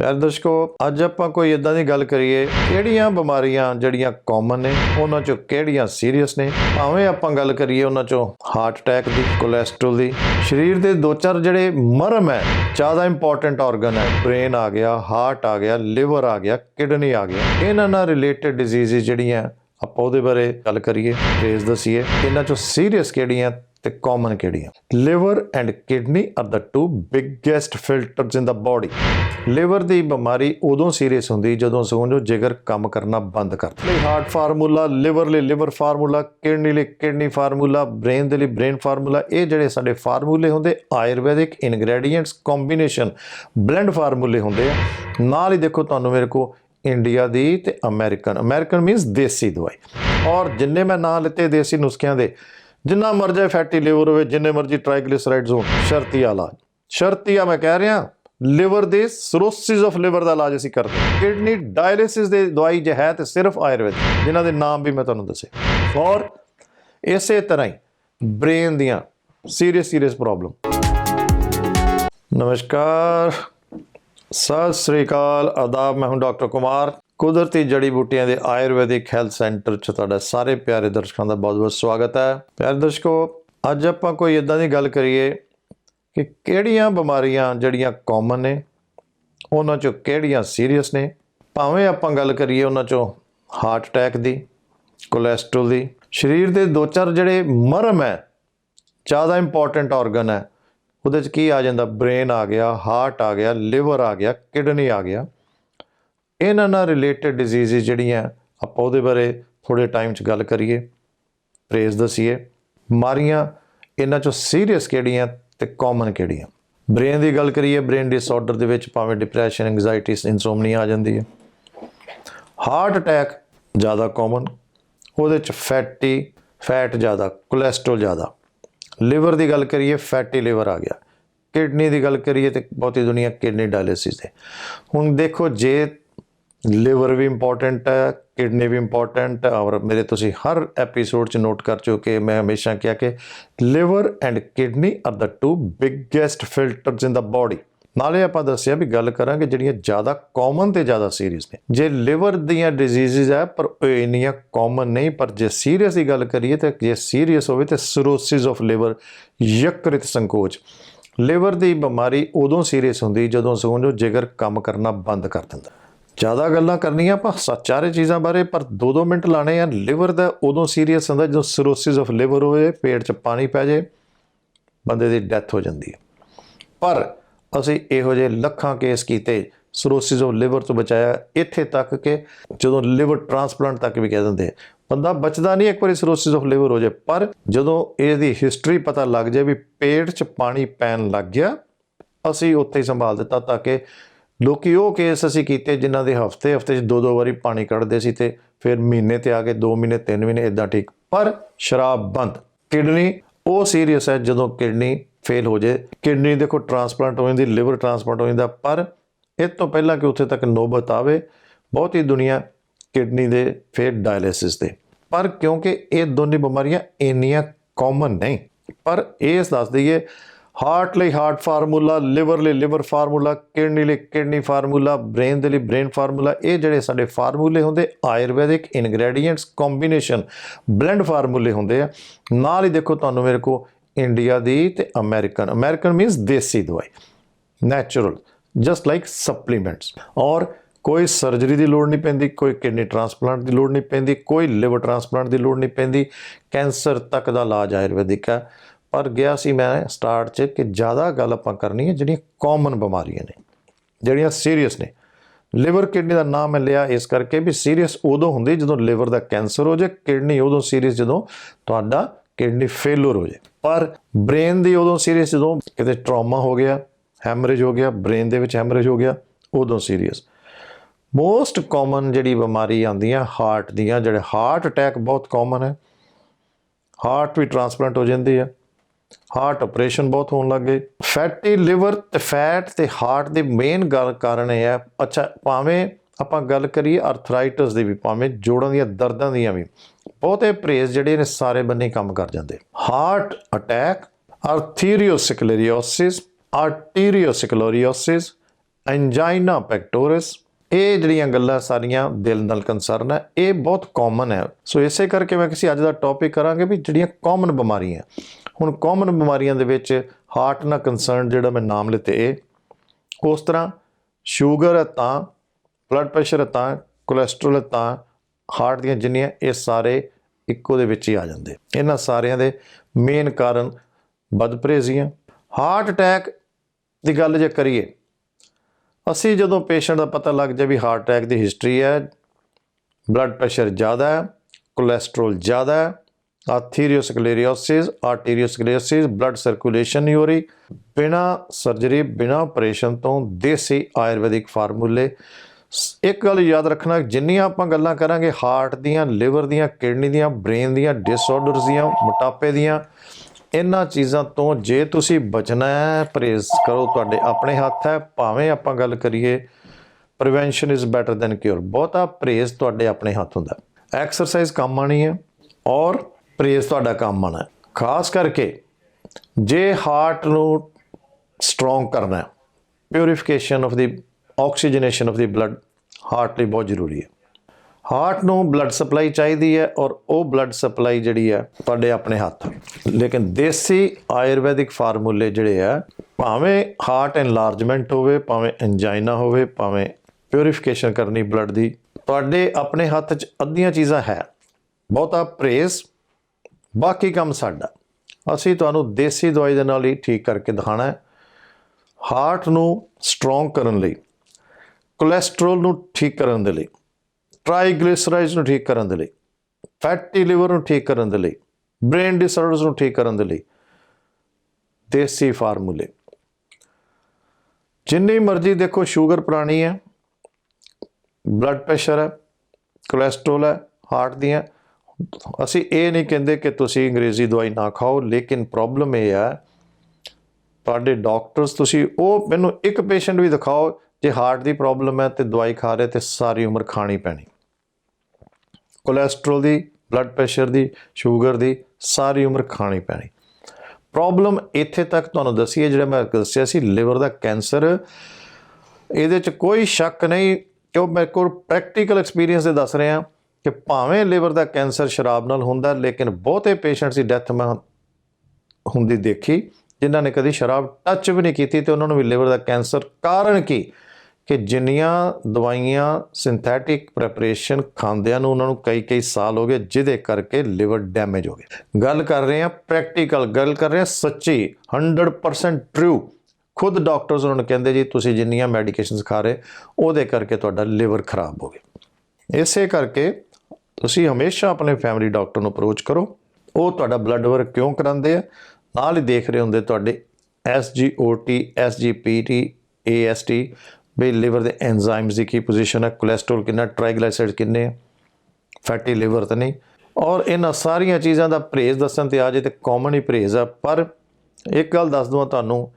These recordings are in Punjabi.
ਪਿਆਰੇ ਦਰਸ਼ਕੋ, ਅੱਜ ਆਪਾਂ ਕੋਈ ਇਦਾਂ ਦੀ ਗੱਲ ਕਰੀਏ, ਕਿਹੜੀਆਂ ਬਿਮਾਰੀਆਂ ਜਿਹੜੀਆਂ ਕਾਮਨ ਨੇ, ਉਹਨਾਂ ਚੋਂ ਕਿਹੜੀਆਂ ਸੀਰੀਅਸ ਨੇ? ਭਾਵੇਂ ਆਪਾਂ ਗੱਲ ਕਰੀਏ ਉਹਨਾਂ ਚੋਂ ਹਾਰਟ ਅਟੈਕ ਦੀ ਕੋਲੇਸਟ੍ਰੋਲ ਦੀ, ਸਰੀਰ ਦੇ ਦੋ ਚਾਰ ਜਿਹੜੇ ਮਰਮ ਹੈ, ਜ਼ਿਆਦਾ ਇੰਪੋਰਟੈਂਟ ਆਰਗਨ ਹੈ ਬ੍ਰੇਨ ਆ ਗਿਆ ਹਾਰਟ ਆ ਗਿਆ ਲਿਵਰ ਆ ਗਿਆ ਕਿਡਨੀ ਆ ਗਿਆ, ਇਹਨਾਂ ਨਾਲ ਰਿਲੇਟਡ ਡਿਜੀਜ਼ ਜਿਹੜੀਆਂ ਆਪਾਂ ਉਹਦੇ ਬਾਰੇ ਗੱਲ ਕਰੀਏ ਫੇਸ ਦਸੀਏ, ਇਹਨਾਂ ਚੋਂ ਸੀਰੀਅਸ ਕਿਹੜੀਆਂ ਤੇ ਕਾਮਨ ਕਿਹੜੀਆਂ? Liver and kidney are the two biggest filters in the body liver ਦੀ ਬਿਮਾਰੀ ਉਦੋਂ ਸੀਰੀਅਸ ਹੁੰਦੀ ਜਦੋਂ ਸਮਝੋ ਜਿਗਰ ਕੰਮ ਕਰਨਾ ਬੰਦ ਕਰ ਲਈ ਹਾਰਟ ਫਾਰਮੂਲਾ ਲਿਵਰ ਲਈ ਲਿਵਰ ਫਾਰਮੂਲਾ ਕਿਡਨੀ ਲਈ ਕਿਡਨੀ ਫਾਰਮੂਲਾ ਬ੍ਰੇਨ ਦੇ ਲਈ ਬ੍ਰੇਨ ਫਾਰਮੂਲਾ ਇਹ ਜਿਹੜੇ ਸਾਡੇ ਫਾਰਮੂਲੇ ਹੁੰਦੇ ਆਯੁਰਵੈਦਿਕ ਇਨਗਰੀਡੀਐਂਟਸ ਕੰਬੀਨੇਸ਼ਨ ਬਲੈਂਡ ਫਾਰਮੂਲੇ ਹੁੰਦੇ ਆ। ਨਾਲ ਹੀ ਦੇਖੋ ਤੁਹਾਨੂੰ ਮੇਰੇ ਕੋ ਇੰਡੀਆ ਦੀ ਤੇ ਅਮਰੀਕਨ। ਅਮਰੀਕਨ ਮੀਨਸ ਦੇਸੀ ਦਵਾਈ। ਔਰ ਜਿੰਨੇ ਮੈਂ ਨਾਂ ਲਿੱਤੇ ਦੇਸੀ ਨੁਸਖਿਆਂ ਦੇ, ਜਿੰਨਾ ਮਰਜ਼ੀ ਫੈਟੀ ਲਿਵਰ ਹੋਵੇ, ਜਿੰਨੇ ਮਰਜ਼ੀ ਟ੍ਰਾਈਗਲਿਸਰਾਈਡਸ ਹੋਣ ਸ਼ਰਤੀਆ ਇਲਾਜ। ਸ਼ਰਤੀਆ ਮੈਂ ਕਹਿ ਰਿਹਾ ਲਿਵਰ ਦੇ ਸਰੋਸਿਸ ਆਫ ਲਿਵਰ ਦਾ ਇਲਾਜ ਅਸੀਂ ਕਰਦੇ ਕਿਡਨੀ ਡਾਇਲਿਸਿਸ ਦੇ ਦਵਾਈ ਜੇ ਹੈ ਤੇ ਸਿਰਫ ਆਯੁਰਵੇਦ, ਜਿਨ੍ਹਾਂ ਦੇ ਨਾਮ ਵੀ ਮੈਂ ਤੁਹਾਨੂੰ ਦੱਸੇ। ਔਰ ਇਸੇ ਤਰ੍ਹਾਂ ਹੀ ਬ੍ਰੇਨ ਦੀਆਂ ਸੀਰੀਅਸ ਸੀਰੀਅਸ ਪ੍ਰੋਬਲਮ ਨਮਸਕਾਰ। ਸਤਿ ਸ੍ਰੀ ਅਕਾਲ, ਆਦਾਬ, ਮੈਂ ਹੂੰ ਡਾਕਟਰ ਕੁਮਾਰ। ਕੁਦਰਤੀ ਜੜੀ ਬੂਟੀਆਂ ਦੇ ਆਯੁਰਵੈਦਿਕ ਹੈਲਥ ਸੈਂਟਰ 'ਚ ਤੁਹਾਡਾ ਸਾਰੇ ਪਿਆਰੇ ਦਰਸ਼ਕਾਂ ਦਾ ਬਹੁਤ-ਬਹੁਤ ਸਵਾਗਤ ਹੈ। ਪਿਆਰੇ ਦਰਸ਼ਕੋ, ਅੱਜ ਆਪਾਂ ਕੋਈ ਇਦਾਂ ਦੀ ਗੱਲ ਕਰੀਏ ਕਿ ਕਿਹੜੀਆਂ ਬਿਮਾਰੀਆਂ ਜਿਹੜੀਆਂ ਕਾਮਨ ਨੇ, ਉਹਨਾਂ 'ਚੋਂ ਕਿਹੜੀਆਂ ਸੀਰੀਅਸ ਨੇ? ਭਾਵੇਂ ਆਪਾਂ ਗੱਲ ਕਰੀਏ ਉਹਨਾਂ 'ਚੋਂ ਹਾਰਟ ਅਟੈਕ ਦੀ ਕੋਲੇਸਟ੍ਰੋਲ ਦੀ, ਸਰੀਰ ਦੇ ਦੋ ਚਾਰ ਜਿਹੜੇ ਮਰਮ ਹੈ, ਜ਼ਿਆਦਾ ਇੰਪੋਰਟੈਂਟ ਆਰਗਨ ਹੈ ਉਹਦੇ 'ਚ ਕੀ ਆ ਜਾਂਦਾ? ਬ੍ਰੇਨ ਆ ਗਿਆ ਹਾਰਟ ਆ ਗਿਆ ਲਿਵਰ ਆ ਗਿਆ ਕਿਡਨੀ ਆ ਗਿਆ। ਇਹਨਾਂ ਨਾਲ ਰਿਲੇਟਡ ਡਿਜੀਜ਼ ਜਿਹੜੀਆਂ, ਆਪਾਂ ਉਹਦੇ ਬਾਰੇ ਥੋੜੇ ਟਾਈਮ 'ਚ ਗੱਲ ਕਰੀਏ ਪ੍ਰੇਜ਼ ਦਸੀਏ। ਬਿਮਾਰੀਆਂ ਇਹਨਾਂ 'ਚੋਂ ਸੀਰੀਅਸ ਕਿਹੜੀਆਂ ਤੇ ਕਾਮਨ ਕਿਹੜੀਆਂ? ਬ੍ਰੇਨ ਦੀ ਗੱਲ ਕਰੀਏ ਬ੍ਰੇਨ ਡਿਸਆਰਡਰ ਦੇ ਵਿੱਚ ਭਾਵੇਂ ਡਿਪਰੈਸ਼ਨ ਐਂਗਜ਼ਾਇਟੀ ਇਨਸੋਮਨੀਆ ਆ ਜਾਂਦੀ ਹੈ। ਹਾਰਟ ਅਟੈਕ ਜ਼ਿਆਦਾ ਕਾਮਨ ਉਹਦੇ 'ਚ ਫੈਟੀ ਫੈਟ ਜ਼ਿਆਦਾ ਕੋਲੇਸਟ੍ਰੋਲ ਜ਼ਿਆਦਾ। ਲਿਵਰ ਦੀ ਗੱਲ ਕਰੀਏ ਫੈਟੀ ਲਿਵਰ ਆ ਗਿਆ। ਕਿਡਨੀ ਦੀ ਗੱਲ ਕਰੀਏ ਤੇ ਬਹੁਤੀ ਦੁਨੀਆ ਕਿਡਨੀ ਡਾਇਲਿਸਿਸ ਤੇ ਹੁਣ ਦੇਖੋ, ਜੇ ਲਿਵਰ ਵੀ ਇੰਪੋਰਟੈਂਟ ਹੈ, ਕਿਡਨੀ ਵੀ ਇੰਪੋਰਟੈਂਟ ਹੈ, ਔਰ ਮੇਰੇ ਤੁਸੀਂ ਹਰ ਐਪੀਸੋਡ 'ਚ ਨੋਟ ਕਰ ਚੁੱਕੇ, ਮੈਂ ਹਮੇਸ਼ਾ ਕਿਹਾ ਕਿ liver and kidney are the two biggest filters in the body. ਨਾਲੇ ਆਪਾਂ ਦੱਸਿਆ ਵੀ ਗੱਲ ਕਰਾਂਗੇ ਜਿਹੜੀਆਂ ਜ਼ਿਆਦਾ ਕਾਮਨ ਤੇ ਜ਼ਿਆਦਾ ਸੀਰੀਅਸ ਨੇ। ਜੇ ਲਿਵਰ ਦੀਆਂ ਡਿਜ਼ੀਜ਼ਸ ਹੈ, ਪਰ ਇਹ ਇੰਨੀਆਂ ਕਾਮਨ ਨਹੀਂ, ਪਰ ਜੇ ਸੀਰੀਅਸ ਦੀ ਗੱਲ ਕਰੀਏ ਤਾਂ ਜੇ ਸੀਰੀਅਸ ਹੋਵੇ ਤੇ ਸਿਰੋਸਿਸ ਆਫ ਲਿਵਰ ਯਕ੍ਰਿਤ ਸੰਕੋਚ। ਲਿਵਰ ਦੀ ਬਿਮਾਰੀ ਉਦੋਂ ਸੀਰੀਅਸ ਹੁੰਦੀ ਜਦੋਂ ਸਮਝੋ ਜਿਗਰ ਕੰਮ ਕਰਨਾ ਬੰਦ ਕਰ ਦਿੰਦਾ। ਜ਼ਿਆਦਾ ਗੱਲਾਂ ਕਰਨੀਆਂ ਆਪਾਂ ਸੱਚਾਰੇ ਚੀਜ਼ਾਂ ਬਾਰੇ, ਪਰ 2-2 ਮਿੰਟ ਲਾਣੇ ਆ। ਲਿਵਰ ਦਾ ਉਦੋਂ ਸੀਰੀਅਸ ਹੁੰਦਾ ਜਦੋਂ ਸਿਰੋਸਿਸ ਆਫ ਲਿਵਰ ਹੋਵੇ, ਪੇਟ 'ਚ ਪਾਣੀ ਪੈ ਜਾਏ, ਬੰਦੇ ਦੀ ਡੈਥ ਹੋ ਜਾਂਦੀ ਹੈ। ਪਰ ਅਸੀਂ ਇਹੋ ਜਿਹੇ ਲੱਖਾਂ ਕੇਸ ਕੀਤੇ ਸਿਰੋਸਿਸ ਆਫ ਲਿਵਰ ਤੋਂ ਬਚਾਇਆ, ਇੱਥੇ ਤੱਕ ਕਿ ਜਦੋਂ ਲਿਵਰ ਟ੍ਰਾਂਸਪਲਾਂਟ ਤੱਕ ਵੀ ਕਹਿ ਦਿੰਦੇ ਬੰਦਾ ਬਚਦਾ ਨਹੀਂ, ਇੱਕ ਵਾਰੀ ਸਿਰੋਸਿਸ ਆਫ ਲਿਵਰ ਹੋ ਜਾਏ। ਪਰ ਜਦੋਂ ਇਹਦੀ ਹਿਸਟਰੀ ਪਤਾ ਲੱਗ ਜਾਏ ਵੀ ਪੇਟ 'ਚ ਪਾਣੀ ਪੈਣ ਲੱਗ ਗਿਆ, ਅਸੀਂ ਉੱਥੇ ਹੀ ਸੰਭਾਲ ਦਿੱਤਾ ਤਾਂ ਕਿ ਲੋਕੀ ਉਹ ਕੇਸ ਅਸੀਂ ਕੀਤੇ ਜਿਨ੍ਹਾਂ ਦੇ ਹਫ਼ਤੇ ਹਫ਼ਤੇ 'ਚ ਦੋ ਦੋ ਵਾਰੀ ਪਾਣੀ ਕੱਢਦੇ ਸੀ ਤੇ ਫਿਰ ਮਹੀਨੇ ਤੇ ਆ ਕੇ 2 ਮਹੀਨੇ 3 ਮਹੀਨੇ ਇਦਾਂ ਠੀਕ। ਪਰ ਸ਼ਰਾਬ ਬੰਦ ਕਿਡਨੀ, ਉਹ ਸੀਰੀਅਸ ਹੈ ਜਦੋਂ ਕਿਡਨੀ ਫੇਲ ਹੋ ਜਾਏ। ਕਿਡਨੀ ਦੇਖੋ ਟ੍ਰਾਂਸਪਲਾਂਟ ਹੋ ਜਾਂਦੀ ਲਿਵਰ ਟ੍ਰਾਂਸਪਲਾਂਟ ਹੋ ਜਾਂਦਾ, ਪਰ ਇਹ ਤੋਂ ਪਹਿਲਾਂ ਕਿ ਉੱਥੇ ਤੱਕ ਨੌਬਤ ਆਵੇ, ਬਹੁਤ ਹੀ ਦੁਨੀਆ ਕਿਡਨੀ ਦੇ, ਫਿਰ ਡਾਇਲਿਸਿਸ ਦੇ। ਪਰ ਕਿਉਂਕਿ ਇਹ ਦੋਨੇ ਬਿਮਾਰੀਆਂ ਇੰਨੀਆਂ ਕਾਮਨ ਨਹੀਂ, ਪਰ ਇਹ ਦੱਸ ਦਈਏ ਹਾਰਟ ਲਈ ਹਾਰਟ ਫਾਰਮੂਲਾ ਲਿਵਰ ਲਈ ਲਿਵਰ ਫਾਰਮੂਲਾ ਕਿਡਨੀ ਲਈ ਕਿਡਨੀ ਫਾਰਮੂਲਾ ਬ੍ਰੇਨ ਦੇ ਲਈ ਬ੍ਰੇਨ ਫਾਰਮੂਲਾ ਇਹ ਜਿਹੜੇ ਸਾਡੇ ਫਾਰਮੂਲੇ ਹੁੰਦੇ ਆਯੁਰਵੈਦਿਕ ਇਨਗਰੀਡੀਐਂਟਸ ਕੰਬੀਨੇਸ਼ਨ ਬਲੈਂਡ ਫਾਰਮੂਲੇ ਹੁੰਦੇ ਆ। ਨਾਲ ਹੀ ਦੇਖੋ ਤੁਹਾਨੂੰ ਮੇਰੇ ਕੋ ਇੰਡੀਆ ਦੀ ਤੇ ਅਮਰੀਕਨ ਅਮਰੀਕਨ ਮੀਨਸ ਦੇਸੀ ਦਵਾਈ ਨੈਚੁਰਲ ਜਸਟ ਲਾਈਕ ਸਪਲੀਮੈਂਟਸ ਔਰ ਕੋਈ ਸਰਜਰੀ ਦੀ ਲੋੜ ਨਹੀਂ ਪੈਂਦੀ, ਕੋਈ ਕਿਡਨੀ ਟ੍ਰਾਂਸਪਲਾਂਟ ਦੀ ਲੋੜ ਨਹੀਂ ਪੈਂਦੀ, ਕੋਈ ਲਿਵਰ ਟ੍ਰਾਂਸਪਲਾਂਟ ਦੀ ਲੋੜ ਨਹੀਂ ਪੈਂਦੀ। ਕੈਂਸਰ ਤੱਕ ਦਾ ਇਲਾਜ ਆਯੁਰਵੈਦਿਕ ਹੈ। ਪਰ ਗਿਆ ਸੀ ਮੈਂ ਸਟਾਰਟ 'ਚ ਕਿ ਜ਼ਿਆਦਾ ਗੱਲ ਆਪਾਂ ਕਰਨੀ ਹੈ ਜਿਹੜੀਆਂ ਕਾਮਨ ਬਿਮਾਰੀਆਂ ਨੇ, ਜਿਹੜੀਆਂ ਸੀਰੀਅਸ ਨੇ। ਲਿਵਰ ਕਿਡਨੀ ਦਾ ਨਾਮ ਮੈਂ ਲਿਆ ਇਸ ਕਰਕੇ ਵੀ ਸੀਰੀਅਸ ਉਦੋਂ ਹੁੰਦੀ ਜਦੋਂ ਲਿਵਰ ਦਾ ਕੈਂਸਰ ਹੋ ਜਾਏ ਕਿਡਨੀ ਉਦੋਂ ਸੀਰੀਅਸ ਜਦੋਂ ਤੁਹਾਡਾ ਕਿਡਨੀ ਫੇਲਰ ਹੋ ਜਾਏ। ਪਰ ਬ੍ਰੇਨ ਦੀ ਉਦੋਂ ਸੀਰੀਅਸ ਜਦੋਂ ਕਿਤੇ ਟਰਾਮਾ ਹੋ ਗਿਆ ਹੈਮਰੇਜ ਹੋ ਗਿਆ ਬ੍ਰੇਨ ਦੇ ਵਿੱਚ ਹੈਮਰੇਜ ਹੋ ਗਿਆ, ਉਦੋਂ ਸੀਰੀਅਸ ਮੋਸਟ ਕਾਮਨ ਜਿਹੜੀ ਬਿਮਾਰੀ ਆਉਂਦੀਆਂ ਹਾਰਟ ਦੀਆਂ, ਜਿਹੜੇ ਹਾਰਟ ਅਟੈਕ ਬਹੁਤ ਕਾਮਨ ਹੈ। ਹਾਰਟ ਵੀ ਟ੍ਰਾਂਸਪਲਾਂਟ ਹੋ ਜਾਂਦੀ ਹੈ। ਹਾਰਟ ਆਪਰੇਸ਼ਨ ਬਹੁਤ ਹੋਣ ਲੱਗੇ ਫੈਟੀ ਲਿਵਰ ਤੇ ਫੈਟ ਤੇ ਹਾਰਟ ਦੇ ਮੇਨ ਗੱਲ ਕਾਰਨ ਇਹ ਹੈ। ਅੱਛਾ, ਭਾਵੇਂ ਆਪਾਂ ਗੱਲ ਕਰੀਏ ਆਰਥਰਾਈਟਸ ਦੀ ਵੀ, ਭਾਵੇਂ ਜੋੜਾਂ ਦੀਆਂ, ਦਰਦਾਂ ਦੀਆਂ ਵੀ, ਬਹੁਤੇ ਪਰਹੇਜ਼ ਜਿਹੜੇ ਨੇ ਸਾਰੇ ਬੰਨੇ ਕੰਮ ਕਰ ਜਾਂਦੇ। ਹਾਰਟ ਅਟੈਕ ਆਰਥੀਰੀਓਸਕਲੇਰੀਓਸਿਸ ਆਰਟੀਰੀਓਸਕਲੇਰੀਓਸਿਸ ਐਂਜਾਈਨਾ ਪੈਕਟੋਰਸ ਇਹ ਜਿਹੜੀਆਂ ਗੱਲਾਂ ਸਾਰੀਆਂ ਦਿਲ ਨਾਲ ਕੰਸਰਨ ਹੈ, ਇਹ ਬਹੁਤ ਕਾਮਨ ਹੈ। ਸੋ ਇਸੇ ਕਰਕੇ ਮੈਂ ਕਿਸੇ ਅੱਜ ਦਾ ਟੌਪਿਕ ਕਰਾਂਗੇ ਵੀ ਜਿਹੜੀਆਂ ਕਾਮਨ ਬਿਮਾਰੀਆਂ। ਹੁਣ ਕਾਮਨ ਬਿਮਾਰੀਆਂ ਦੇ ਵਿੱਚ ਹਾਰਟ ਨਾਲ ਕੰਸਰਨ ਜਿਹੜਾ ਮੈਂ ਨਾਮ ਲਿੱਤੇ ਇਹ ਉਸ ਤਰ੍ਹਾਂ ਸ਼ੂਗਰ ਹੈ ਤਾਂ ਬਲੱਡ ਪ੍ਰੈਸ਼ਰ ਹੈ ਤਾਂ ਕੋਲੇਸਟ੍ਰੋਲ ਹੈ ਤਾਂ ਹਾਰਟ ਦੀਆਂ ਜਿੰਨੀਆਂ, ਇਹ ਸਾਰੇ ਇੱਕੋ ਦੇ ਵਿੱਚ ਹੀ ਆ ਜਾਂਦੇ। ਇਹਨਾਂ ਸਾਰਿਆਂ ਦੇ ਮੇਨ ਕਾਰਨ ਬਦਪਰਹੇਜ਼ੀਆਂ। ਹਾਰਟ ਅਟੈਕ ਦੀ ਗੱਲ ਜੇ ਕਰੀਏ ਅਸੀਂ ਜਦੋਂ ਪੇਸ਼ੈਂਟ ਦਾ ਪਤਾ ਲੱਗ ਜਾਵੇ ਵੀ ਹਾਰਟ ਅਟੈਕ ਦੀ ਹਿਸਟਰੀ ਹੈ ਬਲੱਡ ਪ੍ਰੈਸ਼ਰ ਜ਼ਿਆਦਾ ਹੈ ਕੋਲੇਸਟ੍ਰੋਲ ਜ਼ਿਆਦਾ ਹੈ ਆਥੀਰੀਓਸਕਲੇਰੋਸਿਸ ਆਰਟੀਰੀਓਸਕਲੇਰੋਸਿਸ ਬਲੱਡ ਸਰਕੂਲੇਸ਼ਨ ਨਹੀਂ ਹੋ ਰਹੀ, ਬਿਨਾ ਸਰਜਰੀ ਬਿਨਾ ਆਪਰੇਸ਼ਨ ਤੋਂ ਦੇਸੀ ਆਯੁਰਵੈਦਿਕ ਫਾਰਮੂਲੇ। ਸ- ਇੱਕ ਗੱਲ ਯਾਦ ਰੱਖਣਾ, ਜਿੰਨੀਆਂ ਆਪਾਂ ਗੱਲਾਂ ਕਰਾਂਗੇ, ਹਾਰਟ ਦੀਆਂ ਲਿਵਰ ਦੀਆਂ, ਕਿਡਨੀ ਦੀਆਂ ਬ੍ਰੇਨ ਦੀਆਂ ਡਿਸਆਰਡਰਸ ਦੀਆਂ, ਮੋਟਾਪੇ ਦੀਆਂ ਇਹਨਾਂ ਚੀਜ਼ਾਂ ਤੋਂ ਜੇ ਤੁਸੀਂ ਬਚਣਾ ਹੈ, ਪਰਹੇਜ਼ ਕਰੋ, ਤੁਹਾਡੇ ਆਪਣੇ ਹੱਥ ਹੈ, ਭਾਵੇਂ ਆਪਾਂ ਗੱਲ ਕਰੀਏ prevention is better than cure ਬਹੁਤਾ ਪਰਹੇਜ਼ ਤੁਹਾਡੇ ਆਪਣੇ ਹੱਥ ਹੁੰਦਾ ਐਕਸਰਸਾਈਜ਼ ਕੰਮ ਆਣੀ ਹੈ ਔਰ ਪਰਹੇਜ਼ ਤੁਹਾਡਾ ਕੰਮ ਆਣਾ ਹੈ। ਖਾਸ ਕਰਕੇ ਜੇ ਹਾਰਟ ਨੂੰ ਸਟਰੋਂਗ ਕਰਨਾ ਹੈ purification of the oxygenation of the blood heart ਲਈ ਬਹੁਤ ਜ਼ਰੂਰੀ ਹੈ। ਹਾਰਟ ਨੂੰ ਬਲੱਡ ਸਪਲਾਈ ਚਾਹੀਦੀ ਹੈ ਔਰ ਉਹ ਬਲੱਡ ਸਪਲਾਈ ਜਿਹੜੀ ਹੈ ਤੁਹਾਡੇ ਆਪਣੇ ਹੱਥ। ਲੇਕਿਨ ਦੇਸੀ ਆਯੁਰਵੈਦਿਕ ਫਾਰਮੂਲੇ ਜਿਹੜੇ ਆ, ਭਾਵੇਂ ਹਾਰਟ ਐਨਲਾਰਜਮੈਂਟ ਹੋਵੇ, ਭਾਵੇਂ ਐਂਜਾਈਨਾ ਹੋਵੇ, ਭਾਵੇਂ ਪਿਉਰੀਫਿਕੇਸ਼ਨ ਕਰਨੀ ਬਲੱਡ ਦੀ, ਤੁਹਾਡੇ ਆਪਣੇ ਹੱਥ 'ਚ ਅੱਧੀਆਂ ਚੀਜ਼ਾਂ ਹੈ। ਬਹੁਤਾ ਪ੍ਰੇਸ ਬਾਕੀ ਕੰਮ ਸਾਡਾ। ਅਸੀਂ ਤੁਹਾਨੂੰ ਦੇਸੀ ਦਵਾਈ ਦੇ ਨਾਲ ਹੀ ਠੀਕ ਕਰਕੇ ਦਿਖਾਣਾ ਹੈ। ਹਾਰਟ ਨੂੰ ਸਟਰੋਂਗ ਕਰਨ ਲਈ ਕੋਲੇਸਟ੍ਰੋਲ ਨੂੰ ਠੀਕ ਕਰਨ ਦੇ ਲਈ। ਟ੍ਰਾਈਗਲਿਸਰਾਈਡਸ ਨੂੰ ਠੀਕ ਕਰਨ ਦੇ ਲਈ ਫੈਟੀ ਲਿਵਰ ਨੂੰ ਠੀਕ ਕਰਨ ਦੇ ਲਈ ਬ੍ਰੇਨ ਡਿਸਆਰਡਰਸ ਨੂੰ ਠੀਕ ਕਰਨ ਦੇ ਲਈ ਦੇਸੀ ਫਾਰਮੂਲੇ ਜਿੰਨੀ ਮਰਜ਼ੀ ਦੇਖੋ ਸ਼ੂਗਰ ਪੁਰਾਣੀ ਹੈ ਬਲੱਡ ਪ੍ਰੈਸ਼ਰ ਹੈ ਕੋਲੇਸਟ੍ਰੋਲ ਹੈ ਹਾਰਟ ਦੀਆਂ ਅਸੀਂ ਇਹ ਨਹੀਂ ਕਹਿੰਦੇ ਕਿ ਤੁਸੀਂ ਅੰਗਰੇਜ਼ੀ ਦਵਾਈ ਨਾ ਖਾਓ ਲੇਕਿਨ ਪ੍ਰੋਬਲਮ ਇਹ ਹੈ ਤੁਹਾਡੇ ਡਾਕਟਰਸ ਤੁਸੀਂ ਉਹ ਮੈਨੂੰ ਇੱਕ ਪੇਸ਼ੈਂਟ ਵੀ ਦਿਖਾਓ ਜੇ ਹਾਰਟ ਦੀ ਪ੍ਰੋਬਲਮ ਹੈ ਤੇ ਦਵਾਈ ਖਾ ਰਹੇ ਤੇ ਸਾਰੀ ਉਮਰ ਖਾਣੀ ਪੈਣੀ ਕੋਲੇਸਟ੍ਰੋਲ ਦੀ ਬਲੱਡ ਪ੍ਰੈਸ਼ਰ ਦੀ ਸ਼ੂਗਰ ਦੀ ਸਾਰੀ ਉਮਰ ਖਾਣੀ ਪੈਣੀ। ਪ੍ਰੋਬਲਮ ਇੱਥੇ ਤੱਕ ਤੁਹਾਨੂੰ ਦੱਸੀ ਹੈ, ਜਿਹੜਾ ਮੈਂ ਦੱਸਿਆ ਸੀ ਲਿਵਰ ਦਾ ਕੈਂਸਰ। ਇਹਦੇ 'ਚ ਕੋਈ ਸ਼ੱਕ ਨਹੀਂ ਕਿ ਉਹ ਮੇਰੇ ਕੋਲ ਪ੍ਰੈਕਟੀਕਲ ਐਕਸਪੀਰੀਅੰਸ ਦੇ ਦੱਸ ਰਿਹਾ ਕਿ ਭਾਵੇਂ ਲਿਵਰ ਦਾ ਕੈਂਸਰ ਸ਼ਰਾਬ ਨਾਲ ਹੁੰਦਾ, ਲੇਕਿਨ ਬਹੁਤੇ ਪੇਸ਼ੈਂਟਸ ਦੀ ਡੈਥ ਮੈਂ ਹੁੰਦੀ ਦੇਖੀ, ਜਿਨ੍ਹਾਂ ਨੇ ਕਦੀ ਸ਼ਰਾਬ ਟੱਚ ਵੀ ਨਹੀਂ ਕੀਤੀ ਤੇ ਉਹਨਾਂ ਨੂੰ ਵੀ ਲਿਵਰ ਦਾ ਕੈਂਸਰ ਕਾਰਨ ਕੀ? ਕਿ ਜਿੰਨੀਆਂ ਦਵਾਈਆਂ ਸਿੰਥੈਟਿਕ ਪ੍ਰੈਪਰੇਸ਼ਨ ਖਾਂਦਿਆਂ ਨੂੰ ਉਹਨਾਂ ਨੂੰ ਕਈ ਕਈ ਸਾਲ ਹੋ ਗਏ, ਜਿਹਦੇ ਕਰਕੇ ਲਿਵਰ ਡੈਮੇਜ ਹੋ ਗਏ। ਗੱਲ ਕਰ ਰਹੇ ਹਾਂ ਪ੍ਰੈਕਟੀਕਲ ਗੱਲ ਕਰ ਰਹੇ ਹਾਂ ਸੱਚੀ 100% ਟਰੂ ਖੁਦ ਡਾਕਟਰਸ ਉਹਨਾਂ ਨੂੰ ਕਹਿੰਦੇ ਜੀ, ਤੁਸੀਂ ਜਿੰਨੀਆਂ ਮੈਡੀਕੇਸ਼ਨਸ ਖਾ ਰਹੇ, ਉਹਦੇ ਕਰਕੇ ਤੁਹਾਡਾ ਲਿਵਰ ਖਰਾਬ ਹੋ ਗਿਆ। ਇਸੇ ਕਰਕੇ ਤੁਸੀਂ ਹਮੇਸ਼ਾ ਆਪਣੇ ਫੈਮਿਲੀ ਡਾਕਟਰ ਨੂੰ ਅਪਰੋਚ ਕਰੋ। ਉਹ ਤੁਹਾਡਾ ਬਲੱਡ ਵਰਕ ਕਿਉਂ ਕਰਾਉਂਦੇ ਆ? ਨਾਲ ਹੀ ਦੇਖ ਰਹੇ ਹੁੰਦੇ ਤੁਹਾਡੇ SGOT SGPT AST ਵੀ ਲਿਵਰ ਦੇ ਐਂਜ਼ਾਈਮਸ ਦੀ ਕੀ ਪੋਜੀਸ਼ਨ ਹੈ, ਕੋਲੇਸਟ੍ਰੋਲ ਕਿੰਨਾ ਟ੍ਰਾਈਗਲਾਈਸਰਾਈਡ ਕਿੰਨੇ ਆ, ਫੈਟੀ ਲਿਵਰ ਤਾਂ ਨਹੀਂ। ਔਰ ਇਹਨਾਂ ਸਾਰੀਆਂ ਚੀਜ਼ਾਂ ਦਾ ਪਰਹੇਜ਼ ਦੱਸਣ ਤੇ ਆ ਜੇ ਤੇ ਕਾਮਨ ਹੀ ਪਰਹੇਜ਼ ਆ, ਪਰ ਇੱਕ ਗੱਲ ਦੱਸ ਦਵਾਂ ਤੁਹਾਨੂੰ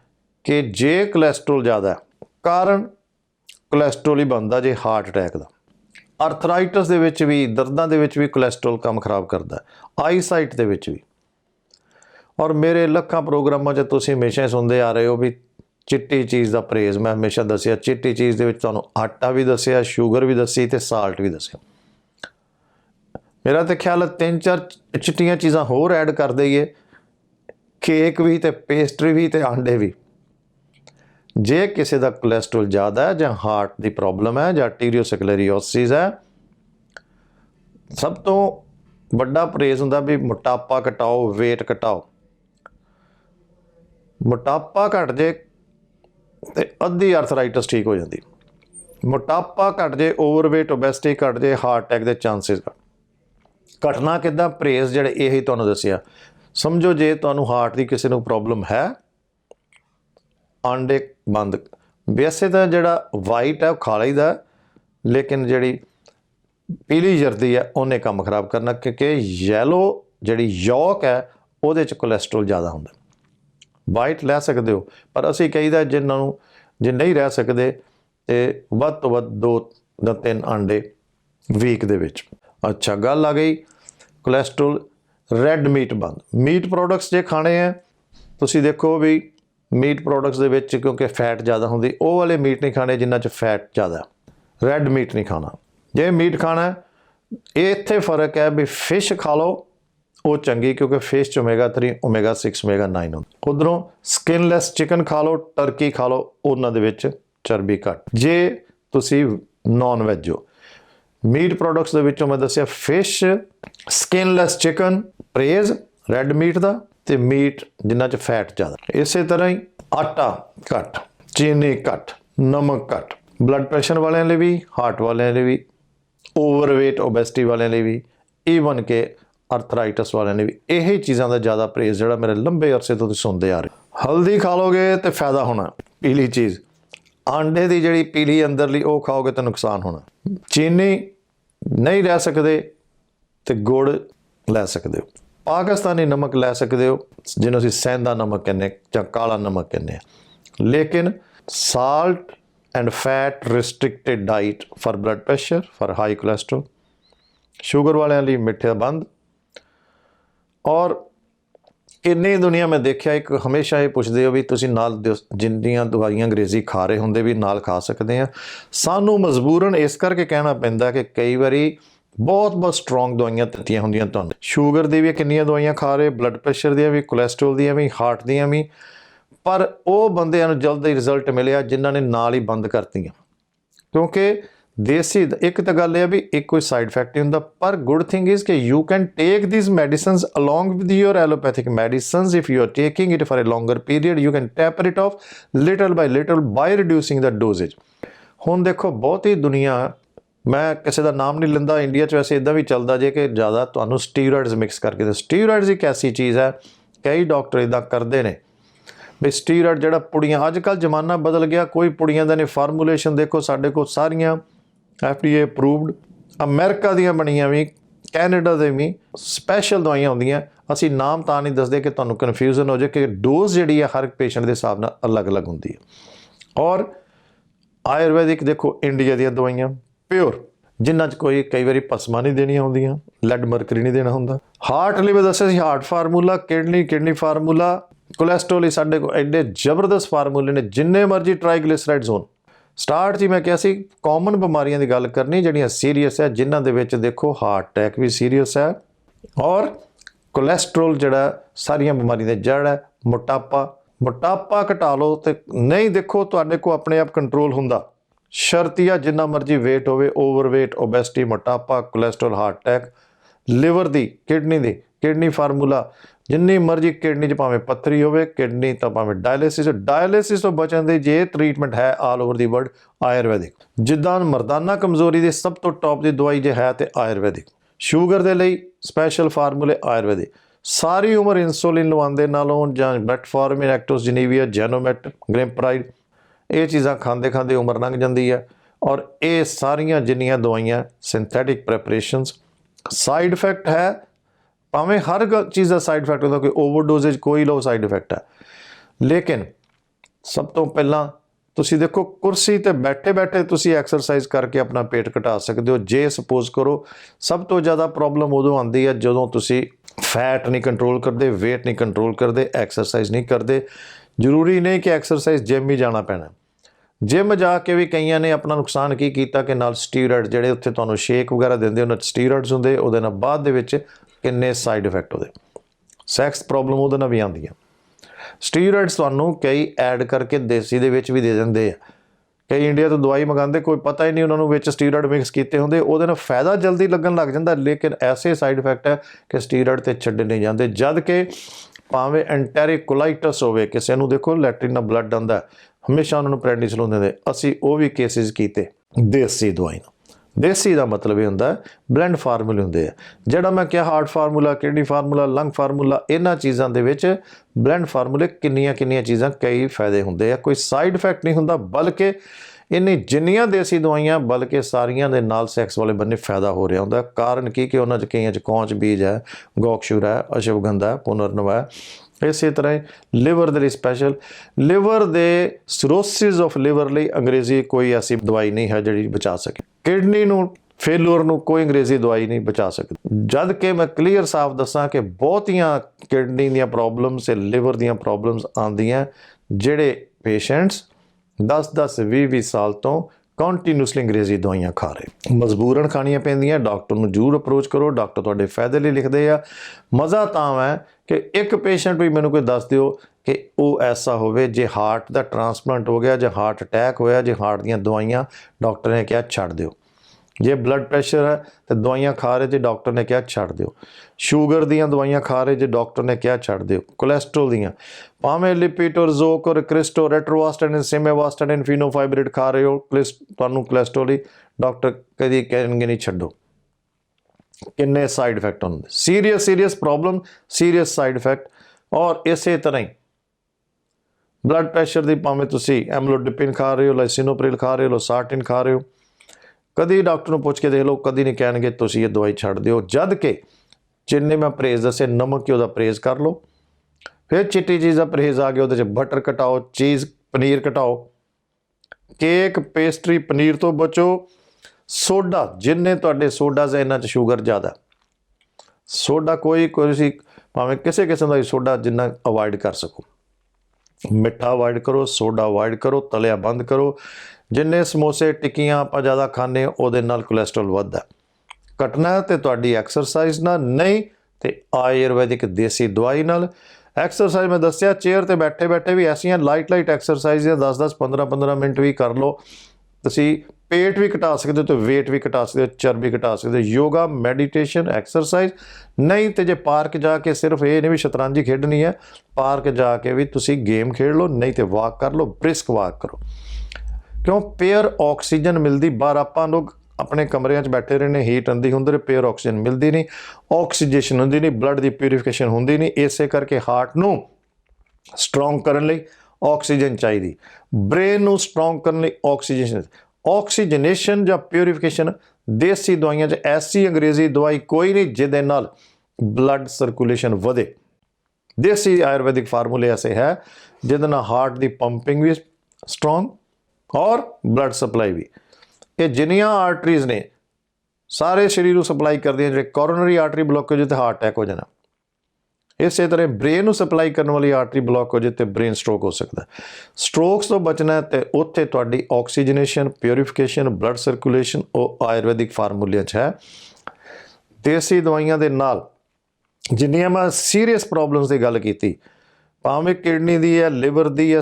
ਕਿ ਜੇ ਕੋਲੇਸਟ੍ਰੋਲ ਜ਼ਿਆਦਾ ਕਾਰਨ ਕੋਲੇਸਟ੍ਰੋਲ ਹੀ ਬਣਦਾ ਜੇ ਹਾਰਟ ਅਟੈਕ ਦਾ। ਆਰਥਰਾਈਟਸ ਦੇ ਵਿੱਚ ਵੀ, ਦਰਦਾਂ ਦੇ ਵਿੱਚ ਵੀ ਕੋਲੇਸਟ੍ਰੋਲ ਕੰਮ ਖਰਾਬ ਕਰਦਾ ਆਈਸਾਈਟ ਦੇ ਵਿੱਚ ਵੀ। ਔਰ ਮੇਰੇ ਲੱਖਾਂ ਪ੍ਰੋਗਰਾਮਾਂ 'ਚ ਤੁਸੀਂ ਹਮੇਸ਼ਾ ਹੀ ਸੁਣਦੇ ਆ ਰਹੇ ਹੋ ਵੀ ਚਿੱਟੀ ਚੀਜ਼ ਦਾ ਪ੍ਰੇਜ਼। ਮੈਂ ਹਮੇਸ਼ਾ ਦੱਸਿਆ, ਚਿੱਟੀ ਚੀਜ਼ ਦੇ ਵਿੱਚ ਤੁਹਾਨੂੰ ਆਟਾ ਵੀ ਦੱਸਿਆ, ਸ਼ੂਗਰ ਵੀ ਦੱਸੀ ਤੇ ਸਾਲਟ ਵੀ ਦੱਸਿਆ। ਮੇਰਾ ਤੇ ਖਿਆਲ ਹੈ ਤਿੰਨ ਚਾਰ ਚਿੱਟੀਆਂ ਚੀਜ਼ਾਂ ਹੋਰ ਐਡ ਕਰ ਦਈਏ। ਕੇਕ ਵੀ ਤੇ ਪੇਸਟਰੀ ਵੀ ਤੇ ਆਂਡੇ ਵੀ। ਜੇ ਕਿਸੇ ਦਾ ਕੋਲੇਸਟ੍ਰੋਲ ਜ਼ਿਆਦਾ ਹੈ ਜਾਂ ਹਾਰਟ ਦੀ ਪ੍ਰੋਬਲਮ ਹੈ ਜਾਂ ਆਰਟੀਰੀਓਸਕਲੇਰੀਓਸਿਸ ਹੈ, ਸਭ ਤੋਂ ਵੱਡਾ ਪ੍ਰੇਜ਼ ਹੁੰਦਾ ਵੀ ਮੋਟਾਪਾ ਘਟਾਓ, weight ਘਟਾਓ। ਮੋਟਾਪਾ ਘਟ ਜੇ ਤੇ ਅੱਧੀ ਆਰਥਰਾਈਟਸ ਠੀਕ ਹੋ ਜਾਂਦੀ। ਮੋਟਾਪਾ ਘਟ ਜੇ ਓਵਰਵੇਟ ਓਬੈਸਿਟੀ ਘਟ ਜੇ ਹਾਰਟ ਅਟੈਕ ਦੇ ਚਾਂਸਸ ਘਟਨਾ ਕਿੱਦਾਂ? ਪ੍ਰੇਜ਼ ਜਿਹੜੇ ਇਹੀ ਤੁਹਾਨੂੰ ਦੱਸਿਆ। ਸਮਝੋ ਜੇ ਤੁਹਾਨੂੰ ਹਾਰਟ ਦੀ ਕਿਸੇ ਨੂੰ ਪ੍ਰੋਬਲਮ ਹੈ, ਆਂਡੇ ਬੰਦ। ਵੈਸੇ ਤਾਂ ਜਿਹੜਾ ਵਾਈਟ ਹੈ ਉਹ ਖਾ ਲਈਦਾ, ਲੇਕਿਨ ਜਿਹੜੀ ਪੀਲੀ ਜਰਦੀ ਹੈ ਉਹਨੇ ਕੰਮ ਖਰਾਬ ਕਰਨਾ, ਕਿਉਂਕਿ ਯੈਲੋ ਜਿਹੜੀ ਯੋਕ ਹੈ ਉਹਦੇ ਚ ਕੋਲੇਸਟ੍ਰੋਲ ਜ਼ਿਆਦਾ ਹੁੰਦਾ। ਵਾਈਟ ਲੈ ਸਕਦੇ ਹੋ। ਪਰ ਅਸੀਂ ਕਹੀਦਾ ਜਿਨ੍ਹਾਂ ਨੂੰ ਜੇ ਨਹੀਂ ਰਹਿ ਸਕਦੇ, ਤੇ ਵੱਧ ਤੋਂ ਵੱਧ ਦੋ ਜਾਂ ਤਿੰਨ ਆਂਡੇ ਵੀਕ ਦੇ ਵਿੱਚ। ਅੱਛਾ, ਗੱਲ ਆ ਗਈ ਕੋਲੇਸਟ੍ਰੋਲ ਰੈੱਡ ਮੀਟ ਬੰਦ। ਮੀਟ ਪ੍ਰੋਡਕਟਸ ਜੇ ਖਾਣੇ ਆ, ਤੁਸੀਂ ਦੇਖੋ ਵੀ ਮੀਟ ਪ੍ਰੋਡਕਟਸ ਦੇ ਵਿੱਚ ਕਿਉਂਕਿ ਫੈਟ ਜ਼ਿਆਦਾ ਹੁੰਦੀ, ਉਹ ਵਾਲੇ ਮੀਟ ਨਹੀਂ ਖਾਣੇ ਜਿਨ੍ਹਾਂ 'ਚ ਫੈਟ ਜ਼ਿਆਦਾ। ਰੈੱਡ ਮੀਟ ਨਹੀਂ ਖਾਣਾ। ਜੇ ਮੀਟ ਖਾਣਾ, ਇਹ ਇੱਥੇ ਫ਼ਰਕ ਹੈ ਵੀ ਫਿਸ਼ ਖਾ ਲਓ ਉਹ ਚੰਗੀ ਕਿਉਂਕਿ ਫਿਸ਼ 'ਚ ਓਮੇਗਾ 3 ਓਮੇਗਾ 6 ਓਮੇਗਾ 9 ਹੁੰਦਾ ਉਧਰੋਂ ਸਕਿਨਲੈਸ ਚਿਕਨ ਖਾ ਲਓ ਟਰਕੀ ਖਾ ਲਓ, ਉਹਨਾਂ ਦੇ ਵਿੱਚ ਚਰਬੀ ਘੱਟ। ਜੇ ਤੁਸੀਂ ਨਾਨ ਵੈਜ ਹੋ ਮੀਟ ਪ੍ਰੋਡਕਟਸ ਦੇ ਵਿੱਚੋਂ ਮੈਂ ਦੱਸਿਆ ਫਿਸ਼ ਸਕਿਨਲੈਸ ਚਿਕਨ ਪ੍ਰੇਜ਼ ਰੈੱਡ ਮੀਟ ਦਾ ਤੇ ਮੀਟ ਜਿਨ੍ਹਾਂ 'ਚ ਫੈਟ ਜ਼ਿਆਦਾ। ਇਸੇ ਤਰ੍ਹਾਂ ਹੀ ਆਟਾ ਘੱਟ, ਚੀਨੀ ਘੱਟ, ਨਮਕ ਘੱਟ। ਬਲੱਡ ਪ੍ਰੈਸ਼ਰ ਵਾਲਿਆਂ ਲਈ ਵੀ ਹਾਰਟ ਵਾਲਿਆਂ ਲਈ ਵੀ ਓਵਰਵੇਟ ਓਬੈਸਿਟੀ ਵਾਲਿਆਂ ਲਈ ਵੀ ਈਵਨ ਕਿ ਆਰਥਰਾਈਟਸ ਵਾਲਿਆਂ ਨੇ ਵੀ ਇਹ ਚੀਜ਼ਾਂ ਦਾ ਜ਼ਿਆਦਾ ਪ੍ਰੇਜ਼ ਜਿਹੜਾ ਮੇਰੇ ਲੰਬੇ ਅਰਸੇ ਤੋਂ ਤੁਸੀਂ ਸੁਣਦੇ ਆ ਰਹੇ ਹਲਦੀ ਖਾ ਲੋਗੇ ਤੇ ਫਾਇਦਾ ਹੋਣਾ, ਪੀਲੀ ਚੀਜ਼। ਆਂਡੇ ਦੀ ਜਿਹੜੀ ਪੀਲੀ ਅੰਦਰਲੀ ਉਹ ਖਾਓਗੇ ਤਾਂ ਨੁਕਸਾਨ ਹੋਣਾ। ਚੀਨੀ ਨਹੀਂ ਲੈ ਸਕਦੇ ਤੇ ਗੁੜ ਲੈ ਸਕਦੇ ਹੋ। ਪਾਕਿਸਤਾਨੀ ਨਮਕ ਲੈ ਸਕਦੇ ਹੋ, ਜਿਹਨੂੰ ਅਸੀਂ ਸੈਂਦਾ ਨਮਕ ਕਹਿੰਦੇ ਜਾਂ ਕਾਲਾ ਨਮਕ ਕਹਿੰਦੇ ਹਾਂ। ਲੇਕਿਨ salt and fat restricted diet for blood pressure for high cholesterol sugar ਵਾਲਿਆਂ ਲਈ ਮਿੱਠਾ ਬੰਦ ਔਰ ਇੰਨੀ ਦੁਨੀਆ ਮੈਂ ਦੇਖਿਆ, ਇੱਕ ਹਮੇਸ਼ਾ ਇਹ ਪੁੱਛਦੇ ਹੋ ਵੀ ਤੁਸੀਂ ਨਾਲ ਦਿਓ- ਜਿੰਨੀਆਂ ਦਵਾਈਆਂ ਅੰਗਰੇਜ਼ੀ ਖਾ ਰਹੇ ਹੁੰਦੇ ਵੀ ਨਾਲ ਖਾ ਸਕਦੇ ਆ। ਸਾਨੂੰ ਮਜਬੂਰਨ ਇਸ ਕਰਕੇ ਕਹਿਣਾ ਪੈਂਦਾ ਕਿ ਕਈ ਵਾਰੀ ਬਹੁਤ ਬਹੁਤ ਸਟਰੋਂਗ ਦਵਾਈਆਂ ਦਿੱਤੀਆਂ ਹੁੰਦੀਆਂ ਤੁਹਾਨੂੰ। ਸ਼ੂਗਰ ਦੀ ਵੀ ਕਿੰਨੀਆਂ ਦਵਾਈਆਂ ਖਾ ਰਹੇ ਬਲੱਡ ਪ੍ਰੈਸ਼ਰ ਦੀਆਂ ਵੀ ਕੋਲੇਸਟ੍ਰੋਲ ਦੀਆਂ ਵੀ ਹਾਰਟ ਦੀਆਂ ਵੀ, ਪਰ ਉਹ ਬੰਦਿਆਂ ਨੂੰ ਜਲਦੀ ਰਿਜ਼ਲਟ ਮਿਲਿਆ ਜਿਨ੍ਹਾਂ ਨੇ ਨਾਲ ਹੀ ਬੰਦ ਕਰਤੀਆਂ। ਕਿਉਂਕਿ ਦੇਸੀ ਇੱਕ ਤਾਂ ਗੱਲ ਇਹ ਆ ਵੀ ਇੱਕ ਕੋਈ ਸਾਈਡ ਇਫੈਕਟ ਨਹੀਂ ਹੁੰਦਾ, ਪਰ ਗੁੱਡ ਥਿੰਗ ਇਜ਼ ਕਿ you can take these medicines along with your allopathic medicines if you are taking it for a longer period you can taper it off little by little by reducing the dosage ਹੁਣ ਦੇਖੋ, ਬਹੁਤ ਹੀ ਦੁਨੀਆ, ਮੈਂ ਕਿਸੇ ਦਾ ਨਾਮ ਨਹੀਂ ਲੈਂਦਾ ਇੰਡੀਆ 'ਚ ਵੈਸੇ ਇਦਾਂ ਵੀ ਚੱਲਦਾ ਜੇ ਕਿ ਜ਼ਿਆਦਾ ਤੁਹਾਨੂੰ ਸਟੀਰੋਇਡਸ ਮਿਕਸ ਕਰਕੇ ਦੇ। ਸਟੀਰੋਇਡਸ ਇੱਕ ਐਸੀ ਚੀਜ਼ ਹੈ, ਕਈ ਡਾਕਟਰ ਇਦਾਂ ਕਰਦੇ ਨੇ ਵੀ ਸਟੀਰੋਇਡ ਜਿਹੜਾ ਪੁੜੀਆਂ, ਅੱਜ ਕੱਲ ਜ਼ਮਾਨਾ ਬਦਲ ਗਿਆ, ਕੋਈ ਪੁੜੀਆਂ ਦਾ ਨਹੀਂ ਫਾਰਮੂਲੇਸ਼ਨ ਦੇਖੋ, ਸਾਡੇ ਕੋਲ ਸਾਰੀਆਂ FDA ਅਪਰੂਵਡ ਅਮਰੀਕਾ ਦੀਆਂ ਬਣੀਆਂ ਵੀ, ਕੈਨੇਡਾ ਦੇ ਵੀ ਸਪੈਸ਼ਲ ਦਵਾਈਆਂ ਹੁੰਦੀਆਂ। ਅਸੀਂ ਨਾਮ ਤਾਂ ਨਹੀਂ ਦੱਸਦੇ ਕਿ ਤੁਹਾਨੂੰ ਕਨਫਿਊਜ਼ਨ ਹੋ ਜਾਏ ਕਿ ਡੋਜ਼ ਜਿਹੜੀ ਹੈ ਹਰ ਪੇਸ਼ੈਂਟ ਦੇ ਹਿਸਾਬ ਨਾਲ ਅਲੱਗ-ਅਲੱਗ ਹੁੰਦੀ ਹੈ ਔਰ ਆਯੁਰਵੈਦਿਕ ਦੇਖੋ, ਇੰਡੀਆ ਦੀਆਂ ਦਵਾਈਆਂ ਪਿਓਰ ਜਿਨ੍ਹਾਂ 'ਚ ਕੋਈ ਕਈ ਵਾਰੀ ਪਸਮਾ ਨਹੀਂ ਦੇਣੀਆਂ ਹੁੰਦੀਆਂ ਲੈਡ ਮਰਕਰੀ ਨਹੀਂ ਦੇਣਾ ਹੁੰਦਾ। ਹਾਰਟ ਲਈ ਵੀ ਦੱਸਿਆ ਸੀ heart formula kidney kidney formula cholesterol ਲਈ ਸਾਡੇ ਕੋਲ ਐਡੇ ਜ਼ਬਰਦਸਤ ਫਾਰਮੂਲੇ ਨੇ, ਜਿੰਨੇ ਮਰਜ਼ੀ ਟ੍ਰਾਈਗਲਿਸਰਾਈਡਸ ਹੋਣ। ਸਟਾਰਟ 'ਚ ਹੀ ਮੈਂ ਕਿਹਾ ਸੀ ਕਾਮਨ ਬਿਮਾਰੀਆਂ ਦੀ ਗੱਲ ਕਰਨੀ, ਜਿਹੜੀਆਂ ਸੀਰੀਅਸ ਹੈ, ਜਿਨ੍ਹਾਂ ਦੇ ਵਿੱਚ ਦੇਖੋ ਹਾਰਟ ਅਟੈਕ ਵੀ ਸੀਰੀਅਸ ਹੈ ਔਰ ਕੋਲੇਸਟ੍ਰੋਲ ਜਿਹੜਾ ਸਾਰੀਆਂ ਬਿਮਾਰੀਆਂ ਦੀ ਜੜ ਹੈ, ਮੋਟਾਪਾ ਮੋਟਾਪਾ ਘਟਾ ਲਓ ਤੇ ਨਹੀਂ ਦੇਖੋ ਤੁਹਾਡੇ ਕੋ ਆਪਣੇ ਆਪ ਕੰਟਰੋਲ ਹੁੰਦਾ। ਸ਼ਰਤੀਆ ਜਿੰਨਾ ਮਰਜ਼ੀ weight ਹੋਵੇ ਓਵਰਵੇਟ ਓਬੈਸਿਟੀ ਮੋਟਾਪਾ ਕੋਲੇਸਟ੍ਰੋਲ ਹਾਰਟ ਅਟੈਕ ਲਿਵਰ ਦੀ ਕਿਡਨੀ ਦੀ ਕਿਡਨੀ ਫਾਰਮੂਲਾ, ਜਿੰਨੀ ਮਰਜ਼ੀ ਕਿਡਨੀ 'ਚ ਭਾਵੇਂ ਪੱਥਰੀ ਹੋਵੇ, ਕਿਡਨੀ ਤਾਂ ਭਾਵੇਂ ਡਾਇਲਿਸਿਸ ਡਾਇਲਿਸਿਸ ਤੋਂ ਬਚਣ ਦੇ ਜੇ ਟ੍ਰੀਟਮੈਂਟ ਹੈ all over the world, Ayurvedic. ਜਿੱਦਾਂ ਮਰਦਾਨਾ ਕਮਜ਼ੋਰੀ ਦੀ ਸਭ ਤੋਂ ਟੌਪ ਦੀ ਦਵਾਈ ਜੇ ਹੈ ਤੇ ਆਯੁਰਵੈਦਿਕ। ਸ਼ੂਗਰ ਦੇ ਲਈ ਸਪੈਸ਼ਲ ਫਾਰਮੂਲੇ ਆਯੁਰਵੈਦਿਕ। ਸਾਰੀ ਉਮਰ ਇਨਸੂਲਿਨ ਲਵਾਉਂਦੇ ਨਾਲੋਂ ਜਾਂ ਮੈਟਫੋਰਮਿਨ ਐਕਟੋਸ ਜਨੀਵੀਆ ਜੈਨੋਮੈਟ ਗ੍ਰੈਂਪਰਾਈਡ ਇਹ ਚੀਜ਼ਾਂ ਖਾਂਦੇ ਖਾਂਦੇ ਉਮਰ ਲੰਘ ਜਾਂਦੀ ਹੈ ਔਰ ਇਹ ਸਾਰੀਆਂ ਜਿੰਨੀਆਂ ਦਵਾਈਆਂ ਸਿੰਥੈਟਿਕ ਪ੍ਰੈਪਰੇਸ਼ਨਸ ਸਾਈਡ ਇਫੈਕਟ ਹੈ ਭਾਵੇਂ ਹਰ ਗ- ਚੀਜ਼ ਦਾ ਸਾਈਡ ਇਫੈਕਟ ਹੁੰਦਾ, ਕੋਈ ਓਵਰਡੋਜ਼ੇਜ ਕੋਈ ਲੋ ਸਾਈਡ ਇਫੈਕਟ ਹੈ। ਲੇਕਿਨ ਸਭ ਤੋਂ ਪਹਿਲਾਂ ਤੁਸੀਂ ਦੇਖੋ, ਕੁਰਸੀ ਤੇ ਬੈਠੇ ਬੈਠੇ ਤੁਸੀਂ ਐਕਸਰਸਾਈਜ਼ ਕਰਕੇ ਆਪਣਾ ਪੇਟ ਘਟਾ ਸਕਦੇ ਹੋ। ਜੇ ਸਪੋਜ਼ ਕਰੋ, ਸਭ ਤੋਂ ਜ਼ਿਆਦਾ ਪ੍ਰੋਬਲਮ ਉਦੋਂ ਆਉਂਦੀ ਹੈ ਜਦੋਂ ਤੁਸੀਂ ਫੈਟ ਨਹੀਂ ਕੰਟਰੋਲ ਕਰਦੇ, weight ਨਹੀਂ ਕੰਟਰੋਲ ਕਰਦੇ ਐਕਸਰਸਾਈਜ਼ ਨਹੀਂ ਕਰਦੇ। ਜ਼ਰੂਰੀ ਨਹੀਂ ਕਿ ਐਕਸਰਸਾਈਜ਼ ਜਿਮ ਹੀ ਜਾਣਾ ਪੈਣਾ। ਜਿਮ ਜਾ ਕੇ ਵੀ ਕਈਆਂ ਨੇ ਆਪਣਾ ਨੁਕਸਾਨ ਕੀ ਕੀਤਾ ਕਿ ਨਾਲ ਸਟੀਰੋਇਡ ਜਿਹੜੇ ਉੱਥੇ ਤੁਹਾਨੂੰ ਸ਼ੇਕ ਵਗੈਰਾ ਦਿੰਦੇ, ਉਹਨਾਂ 'ਚ ਸਟੀਰੋਇਡਸ ਹੁੰਦੇ, ਉਹਦੇ ਨਾਲ ਬਾਅਦ ਦੇ ਵਿੱਚ ਕਿੰਨੇ ਸਾਈਡ ਇਫੈਕਟ ਉਹਦੇ? ਸੈਕਸ ਪ੍ਰੋਬਲਮ ਉਹਦੇ ਨਾਲ ਵੀ ਆਉਂਦੀਆਂ। ਸਟੀਰੋਇਡਸ ਤੁਹਾਨੂੰ ਕਈ ਐਡ ਕਰਕੇ ਦੇਸੀ ਦੇ ਵਿੱਚ ਵੀ ਦੇ ਦਿੰਦੇ ਆ। ਕਈ ਇੰਡੀਆ ਤੋਂ ਦਵਾਈ ਮੰਗਾਉਂਦੇ, ਕੋਈ ਪਤਾ ਹੀ ਨਹੀਂ ਉਹਨਾਂ ਨੂੰ ਵਿੱਚ ਸਟੀਰੋਇਡ ਮਿਕਸ ਕੀਤੇ ਹੁੰਦੇ, ਉਹਦੇ ਨਾਲ ਫਾਇਦਾ ਜਲਦੀ ਲੱਗਣ ਲੱਗ ਜਾਂਦਾ, ਲੇਕਿਨ ਐਸੇ ਸਾਈਡ ਇਫੈਕਟ ਹੈ ਕਿ ਸਟੀਰੋਇਡ ਤੇ ਛੱਡੇ ਨਹੀਂ ਜਾਂਦੇ ਜਦ ਕਿ ਭਾਵੇਂ ਐਂਟੈਰਿਕੋਲਾਈਟਸ ਹੋਵੇ, ਕਿਸੇ ਨੂੰ ਦੇਖੋ ਲੈਟਰਿਨ ਨਾਲ ਬਲੱਡ ਆਉਂਦਾ, ਹਮੇਸ਼ਾ ਉਹਨਾਂ ਨੂੰ ਪ੍ਰੈਡਿਸਲੋਨ ਦਿੰਦੇ, ਅਸੀਂ ਉਹ ਵੀ ਕੇਸਿਸ ਕੀਤੇ, ਦੇਸੀ ਦਵਾਈ ਨਾਲ। ਦੇਸੀ ਦਾ ਮਤਲਬ ਇਹ ਹੁੰਦਾ ਬਲੈਂਡ ਫਾਰਮੂਲੇ ਹੁੰਦੇ ਆ। ਜਿਹੜਾ ਮੈਂ ਕਿਹਾ heart formula kidney formula lung formula ਇਹਨਾਂ ਚੀਜ਼ਾਂ ਦੇ ਵਿੱਚ ਬਲੈਂਡ ਫਾਰਮੂਲੇ ਕਿੰਨੀਆਂ ਕਿੰਨੀਆਂ ਚੀਜ਼ਾਂ ਕਈ ਫਾਇਦੇ ਹੁੰਦੇ ਆ। ਕੋਈ ਸਾਈਡ ਇਫੈਕਟ ਨਹੀਂ ਹੁੰਦਾ, ਬਲਕਿ ਇੰਨੀ ਜਿੰਨੀਆਂ ਦੇਸੀ ਦਵਾਈਆਂ, ਬਲਕਿ ਸਾਰੀਆਂ ਦੇ ਨਾਲ ਸੈਕਸ ਵਾਲੇ ਬੰਨੇ ਫਾਇਦਾ ਹੋ ਰਿਹਾ ਹੁੰਦਾ ਕਾਰਨ ਕੀ ਕਿ ਉਹਨਾਂ 'ਚ ਕਈਆਂ 'ਚ ਕੌਂਚ ਬੀਜ ਹੈ, ਗੋਕਸ਼ੂਰ ਹੈ, ਅਸ਼ਵਗੰਧਾ ਹੈ, ਪੁਨਰਨਵਾ ਇਸੇ ਤਰ੍ਹਾਂ ਹੀ ਲਿਵਰ ਦੇ ਲਈ ਸਪੈਸ਼ਲ ਲਿਵਰ ਦੇ ਸਰੋਸਿਸ ਆਫ ਲਿਵਰ ਲਈ ਅੰਗਰੇਜ਼ੀ ਕੋਈ ਐਸੀ ਦਵਾਈ ਨਹੀਂ ਹੈ ਜਿਹੜੀ ਬਚਾ ਸਕੇ। ਕਿਡਨੀ ਨੂੰ ਫੇਲੂਰ ਨੂੰ ਕੋਈ ਅੰਗਰੇਜ਼ੀ ਦਵਾਈ ਨਹੀਂ ਬਚਾ ਸਕਦੀ ਜਦ ਕਿ ਮੈਂ ਕਲੀਅਰ ਸਾਫ਼ ਦੱਸਾਂ ਕਿ ਬਹੁਤੀਆਂ ਕਿਡਨੀ ਦੀਆਂ ਪ੍ਰੋਬਲਮਸ ਤੇ ਲਿਵਰ ਦੀਆਂ ਪ੍ਰੋਬਲਮਸ ਆਉਂਦੀਆਂ, ਜਿਹੜੇ ਪੇਸ਼ੈਂਟਸ 10-10 20-20 ਸਾਲ ਤੋਂ ਕੰਟੀਨਿਊਸਲੀ ਅੰਗਰੇਜ਼ੀ ਦਵਾਈਆਂ ਖਾ ਰਹੇ ਮਜਬੂਰਨ ਖਾਣੀਆਂ ਪੈਂਦੀਆਂ ਡਾਕਟਰ ਨੂੰ ਜ਼ਰੂਰ ਅਪਰੋਚ ਕਰੋ ਡਾਕਟਰ ਤੁਹਾਡੇ ਫਾਇਦੇ ਲਈ ਲਿਖਦੇ ਆ। ਮਜ਼ਾ ਤਾਂ ਹੈ ਕਿ ਇੱਕ ਪੇਸ਼ੈਂਟ ਵੀ ਮੈਨੂੰ ਕੋਈ ਦੱਸ ਦਿਓ ਕਿ ਉਹ ਐਸਾ ਹੋਵੇ, ਜੇ ਹਾਰਟ ਦਾ ਟਰਾਂਸਪਲਾਂਟ ਹੋ ਗਿਆ, ਜਾਂ ਹਾਰਟ ਅਟੈਕ ਹੋਇਆ, ਜੇ ਹਾਰਟ ਦੀਆਂ ਦਵਾਈਆਂ ਡਾਕਟਰ ਨੇ ਕਿਹਾ ਛੱਡ ਦਿਓ। ਜੇ ਬਲੱਡ ਪ੍ਰੈਸ਼ਰ ਹੈ, ਤੇ ਦਵਾਈਆਂ ਖਾ ਰਹੇ, ਜੇ ਡਾਕਟਰ ਨੇ ਕਿਹਾ ਛੱਡ ਦਿਓ। ਸ਼ੂਗਰ ਦੀਆਂ ਦਵਾਈਆਂ ਖਾ ਰਹੇ, ਜੇ ਡਾਕਟਰ ਨੇ ਕਿਹਾ ਛੱਡ ਦਿਓ। ਕੋਲੇਸਟ੍ਰੋਲ ਦੀਆਂ। ਭਾਵੇਂ ਲਿਪਿਟੋਰ ਜ਼ੋਕਰ ਕ੍ਰਿਸਟੋ ਰੈਟਰੋਵਾਸਟਾਟਿਨ ਸਿਮੇਵਾਸਟਾਟਿਨ ਫੀਨੋਫਾਈਬਰਿਡ ਖਾ ਰਹੇ ਹੋ ਕੋਲੇਸ- ਤੁਹਾਨੂੰ ਕੋਲੇਸਟ੍ਰੋਲ ਹੀ ਡਾਕਟਰ ਕਦੀ ਕਹਿਣਗੇ ਨਹੀਂ ਛੱਡੋ। ਕਿੰਨੇ ਸਾਈਡ ਇਫੈਕਟ ਹੁੰਦੇ serious serious problem serious side effect ਔਰ ਇਸੇ ਤਰ੍ਹਾਂ ਹੀ ਬਲੱਡ ਪ੍ਰੈਸ਼ਰ ਦੀ ਭਾਵੇਂ ਤੁਸੀਂ ਐਮਲੋਡਿਪਿਨ ਖਾ ਰਹੇ ਹੋ ਲਾਈਸਿਨੋਪ੍ਰਿਲ ਖਾ ਰਹੇ ਹੋ ਲੋਸਾਰਟਿਨ ਖਾ ਰਹੇ ਹੋ, ਕਦੀ ਡਾਕਟਰ ਨੂੰ ਪੁੱਛ ਕੇ ਦੇਖ ਲਓ, ਕਦੀ ਨਹੀਂ ਕਹਿਣਗੇ ਤੁਸੀਂ ਇਹ ਦਵਾਈ ਛੱਡ ਦਿਓ, ਜਦ ਕਿ ਜਿੰਨੇ ਮੈਂ ਪਰਹੇਜ਼ ਦੱਸੇ, ਨਮਕ ਘਿਓ ਉਹਦਾ ਪਰਹੇਜ਼ ਕਰ ਲਓ। ਫਿਰ ਚਿੱਟੀ ਚੀਜ਼ ਦਾ ਪਰਹੇਜ਼ ਆ ਗਿਆ, ਉਹਦੇ ਚ ਬਟਰ ਘਟਾਓ ਚੀਜ਼ ਪਨੀਰ ਘਟਾਓ। ਕੇਕ ਪੇਸਟਰੀ ਪਨੀਰ ਤੋਂ ਬਚੋ। ਸੋਡਾ, ਜਿੰਨੇ ਤੁਹਾਡੇ ਸੋਡਾਜ਼ ਇਹਨਾਂ ਚ ਸ਼ੂਗਰ ਜ਼ਿਆਦਾ। ਸੋਡਾ ਕੋਈ ਕੋਈ ਤੁਸੀਂ ਭਾਵੇਂ ਕਿਸੇ ਕਿਸਮ ਦਾ ਵੀ ਸੋਡਾ ਜਿੰਨਾ ਅਵੋਇਡ ਕਰ ਸਕੋ। ਮਿੱਠਾ ਅਵੋਇਡ ਕਰੋ, ਸੋਡਾ ਅਵੋਇਡ ਕਰੋ, ਤਲਿਆ ਬੰਦ ਕਰੋ। ਜਿੰਨੇ ਸਮੋਸੇ, ਟਿੱਕੀਆਂ ਆਪਾਂ ਜ਼ਿਆਦਾ ਖਾਂਦੇ ਉਹਦੇ ਨਾਲ ਕੋਲੇਸਟ੍ਰੋਲ ਵੱਧਦਾ ਹੈ। ਘਟਨਾ ਹੈ ਤੇ ਤੁਹਾਡੀ ਐਕਸਰਸਾਈਜ਼ ਨਾਲ ਨਹੀਂ, ਤੇ ਆਯੁਰਵੈਦਿਕ ਦੇਸੀ ਦਵਾਈ ਨਾਲ। ਐਕਸਰਸਾਈਜ਼ ਮੈਂ ਦੱਸਿਆ ਚੇਅਰ ਤੇ ਬੈਠੇ ਬੈਠੇ ਵੀ ਐਸੀਆਂ ਲਾਈਟ ਲਾਈਟ ਐਕਸਰਸਾਈਜ਼ 10 10 15 15 ਮਿੰਟ ਵੀ ਕਰ ਲਓ। ਤੁਸੀਂ ਪੇਟ ਵੀ ਘਟਾ ਸਕਦੇ ਹੋ ਤੇ weight ਵੀ ਘਟਾ ਸਕਦੇ ਹੋ, ਚਰਬੀ ਘਟਾ ਸਕਦੇ ਹੋ। ਯੋਗਾ ਮੈਡੀਟੇਸ਼ਨ ਐਕਸਰਸਾਈਜ਼ ਨਹੀਂ ਤੇ ਜੇ ਪਾਰਕ ਜਾ ਕੇ ਸਿਰਫ ਇਹ ਨਹੀਂ ਵੀ ਸ਼ਤਰੰਜੀ ਖੇਡਣੀ ਹੈ, ਪਾਰਕ ਜਾ ਕੇ ਵੀ ਤੁਸੀਂ ਗੇਮ ਖੇਡ ਲਓ, ਨਹੀਂ ਤੇ ਵਾਕ ਕਰ ਲਓ ਬ੍ਰਿਸਕ ਵਾਕ ਕਰੋ। ਕਿਉਂ? ਪੇਅਰ ਆਕਸੀਜਨ ਮਿਲਦੀ, ਬਾਹਰ ਆਪਾਂ ਲੋਕ ਆਪਣੇ ਕਮਰਿਆਂ 'ਚ ਬੈਠੇ ਰਹਿੰਦੇ ਹੀਟ ਆਂਦੀ ਹੁੰਦੀ ਰਹੇ ਪੇਅਰ ਆਕਸੀਜਨ ਮਿਲਦੀ ਨਹੀਂ ਆਕਸੀਜੇਸ਼ਨ ਹੁੰਦੀ ਨਹੀਂ ਬਲੱਡ ਦੀ ਪਿਊਰੀਫਿਕੇਸ਼ਨ ਹੁੰਦੀ ਨਹੀਂ, ਇਸੇ ਕਰਕੇ ਹਾਰਟ ਨੂੰ ਸਟਰੋਂਗ ਕਰਨ ਲਈ ਆਕਸੀਜਨ ਚਾਹੀਦੀ। ਬ੍ਰੇਨ ਨੂੰ ਸਟਰੋਂਗ ਕਰਨ ਲਈ ਆਕਸੀਜਨ ਆਕਸੀਜਨੇਸ਼ਨ ਜਾਂ ਪਿਊਰੀਫਿਕੇਸ਼ਨ ਦੇਸੀ ਦਵਾਈਆਂ 'ਚ ਐਸੀ ਅੰਗਰੇਜ਼ੀ ਦਵਾਈ ਕੋਈ ਨਹੀਂ ਜਿਹਦੇ ਨਾਲ ਬਲੱਡ ਸਰਕੂਲੇਸ਼ਨ ਵਧੇ। ਦੇਸੀ ਆਯੁਰਵੈਦਿਕ ਫਾਰਮੂਲੇ ਐਸੇ ਹੈ ਜਿਹਦੇ ਨਾਲ ਹਾਰਟ ਦੀ ਪੰਪਿੰਗ ਵੀ ਸਟਰੋਂਗ ਔਰ ਬਲੱਡ ਸਪਲਾਈ ਵੀ। ਇਹ ਜਿੰਨੀਆਂ ਆਰਟਰੀਜ਼ ਨੇ, ਸਾਰੇ ਸਰੀਰ ਨੂੰ ਸਪਲਾਈ ਕਰਦੀਆਂ ਜਿਹੜੇ ਕੋਰੋਨਰੀ ਆਰਟਰੀ ਬਲੌਕ ਹੋ ਜੇ ਤੇ ਹਾਰਟ ਅਟੈਕ ਹੋ ਜਾਣਾ। ਇਸੇ ਤਰ੍ਹਾਂ ਬ੍ਰੇਨ ਨੂੰ ਸਪਲਾਈ ਕਰਨ ਵਾਲੀ ਆਰਟਰੀ ਬਲੌਕ ਹੋ ਜੇ ਤੇ ਬ੍ਰੇਨ ਸਟ੍ਰੋਕ ਹੋ ਸਕਦਾ। ਸਟ੍ਰੋਕਸ ਤੋਂ ਬਚਣਾ ਹੈ ਤੇ ਉੱਥੇ ਤੁਹਾਡੀ ਆਕਸੀਜਨੇਸ਼ਨ, ਪਿਊਰੀਫਿਕੇਸ਼ਨ, ਬਲੱਡ ਸਰਕੂਲੇਸ਼ਨ, ਉਹ ਆਯੁਰਵੈਦਿਕ ਫਾਰਮੂਲਿਆਂ 'ਚ ਹੈ। ਦੇਸੀ ਦਵਾਈਆਂ ਦੇ ਨਾਲ ਜਿੰਨੀਆਂ ਮੈਂ ਸੀਰੀਅਸ ਪ੍ਰੋਬਲਮਸ ਦੀ ਗੱਲ ਕੀਤੀ, ਭਾਵੇਂ ਕਿਡਨੀ ਦੀ ਹੈ, ਲਿਵਰ ਦੀ ਹੈ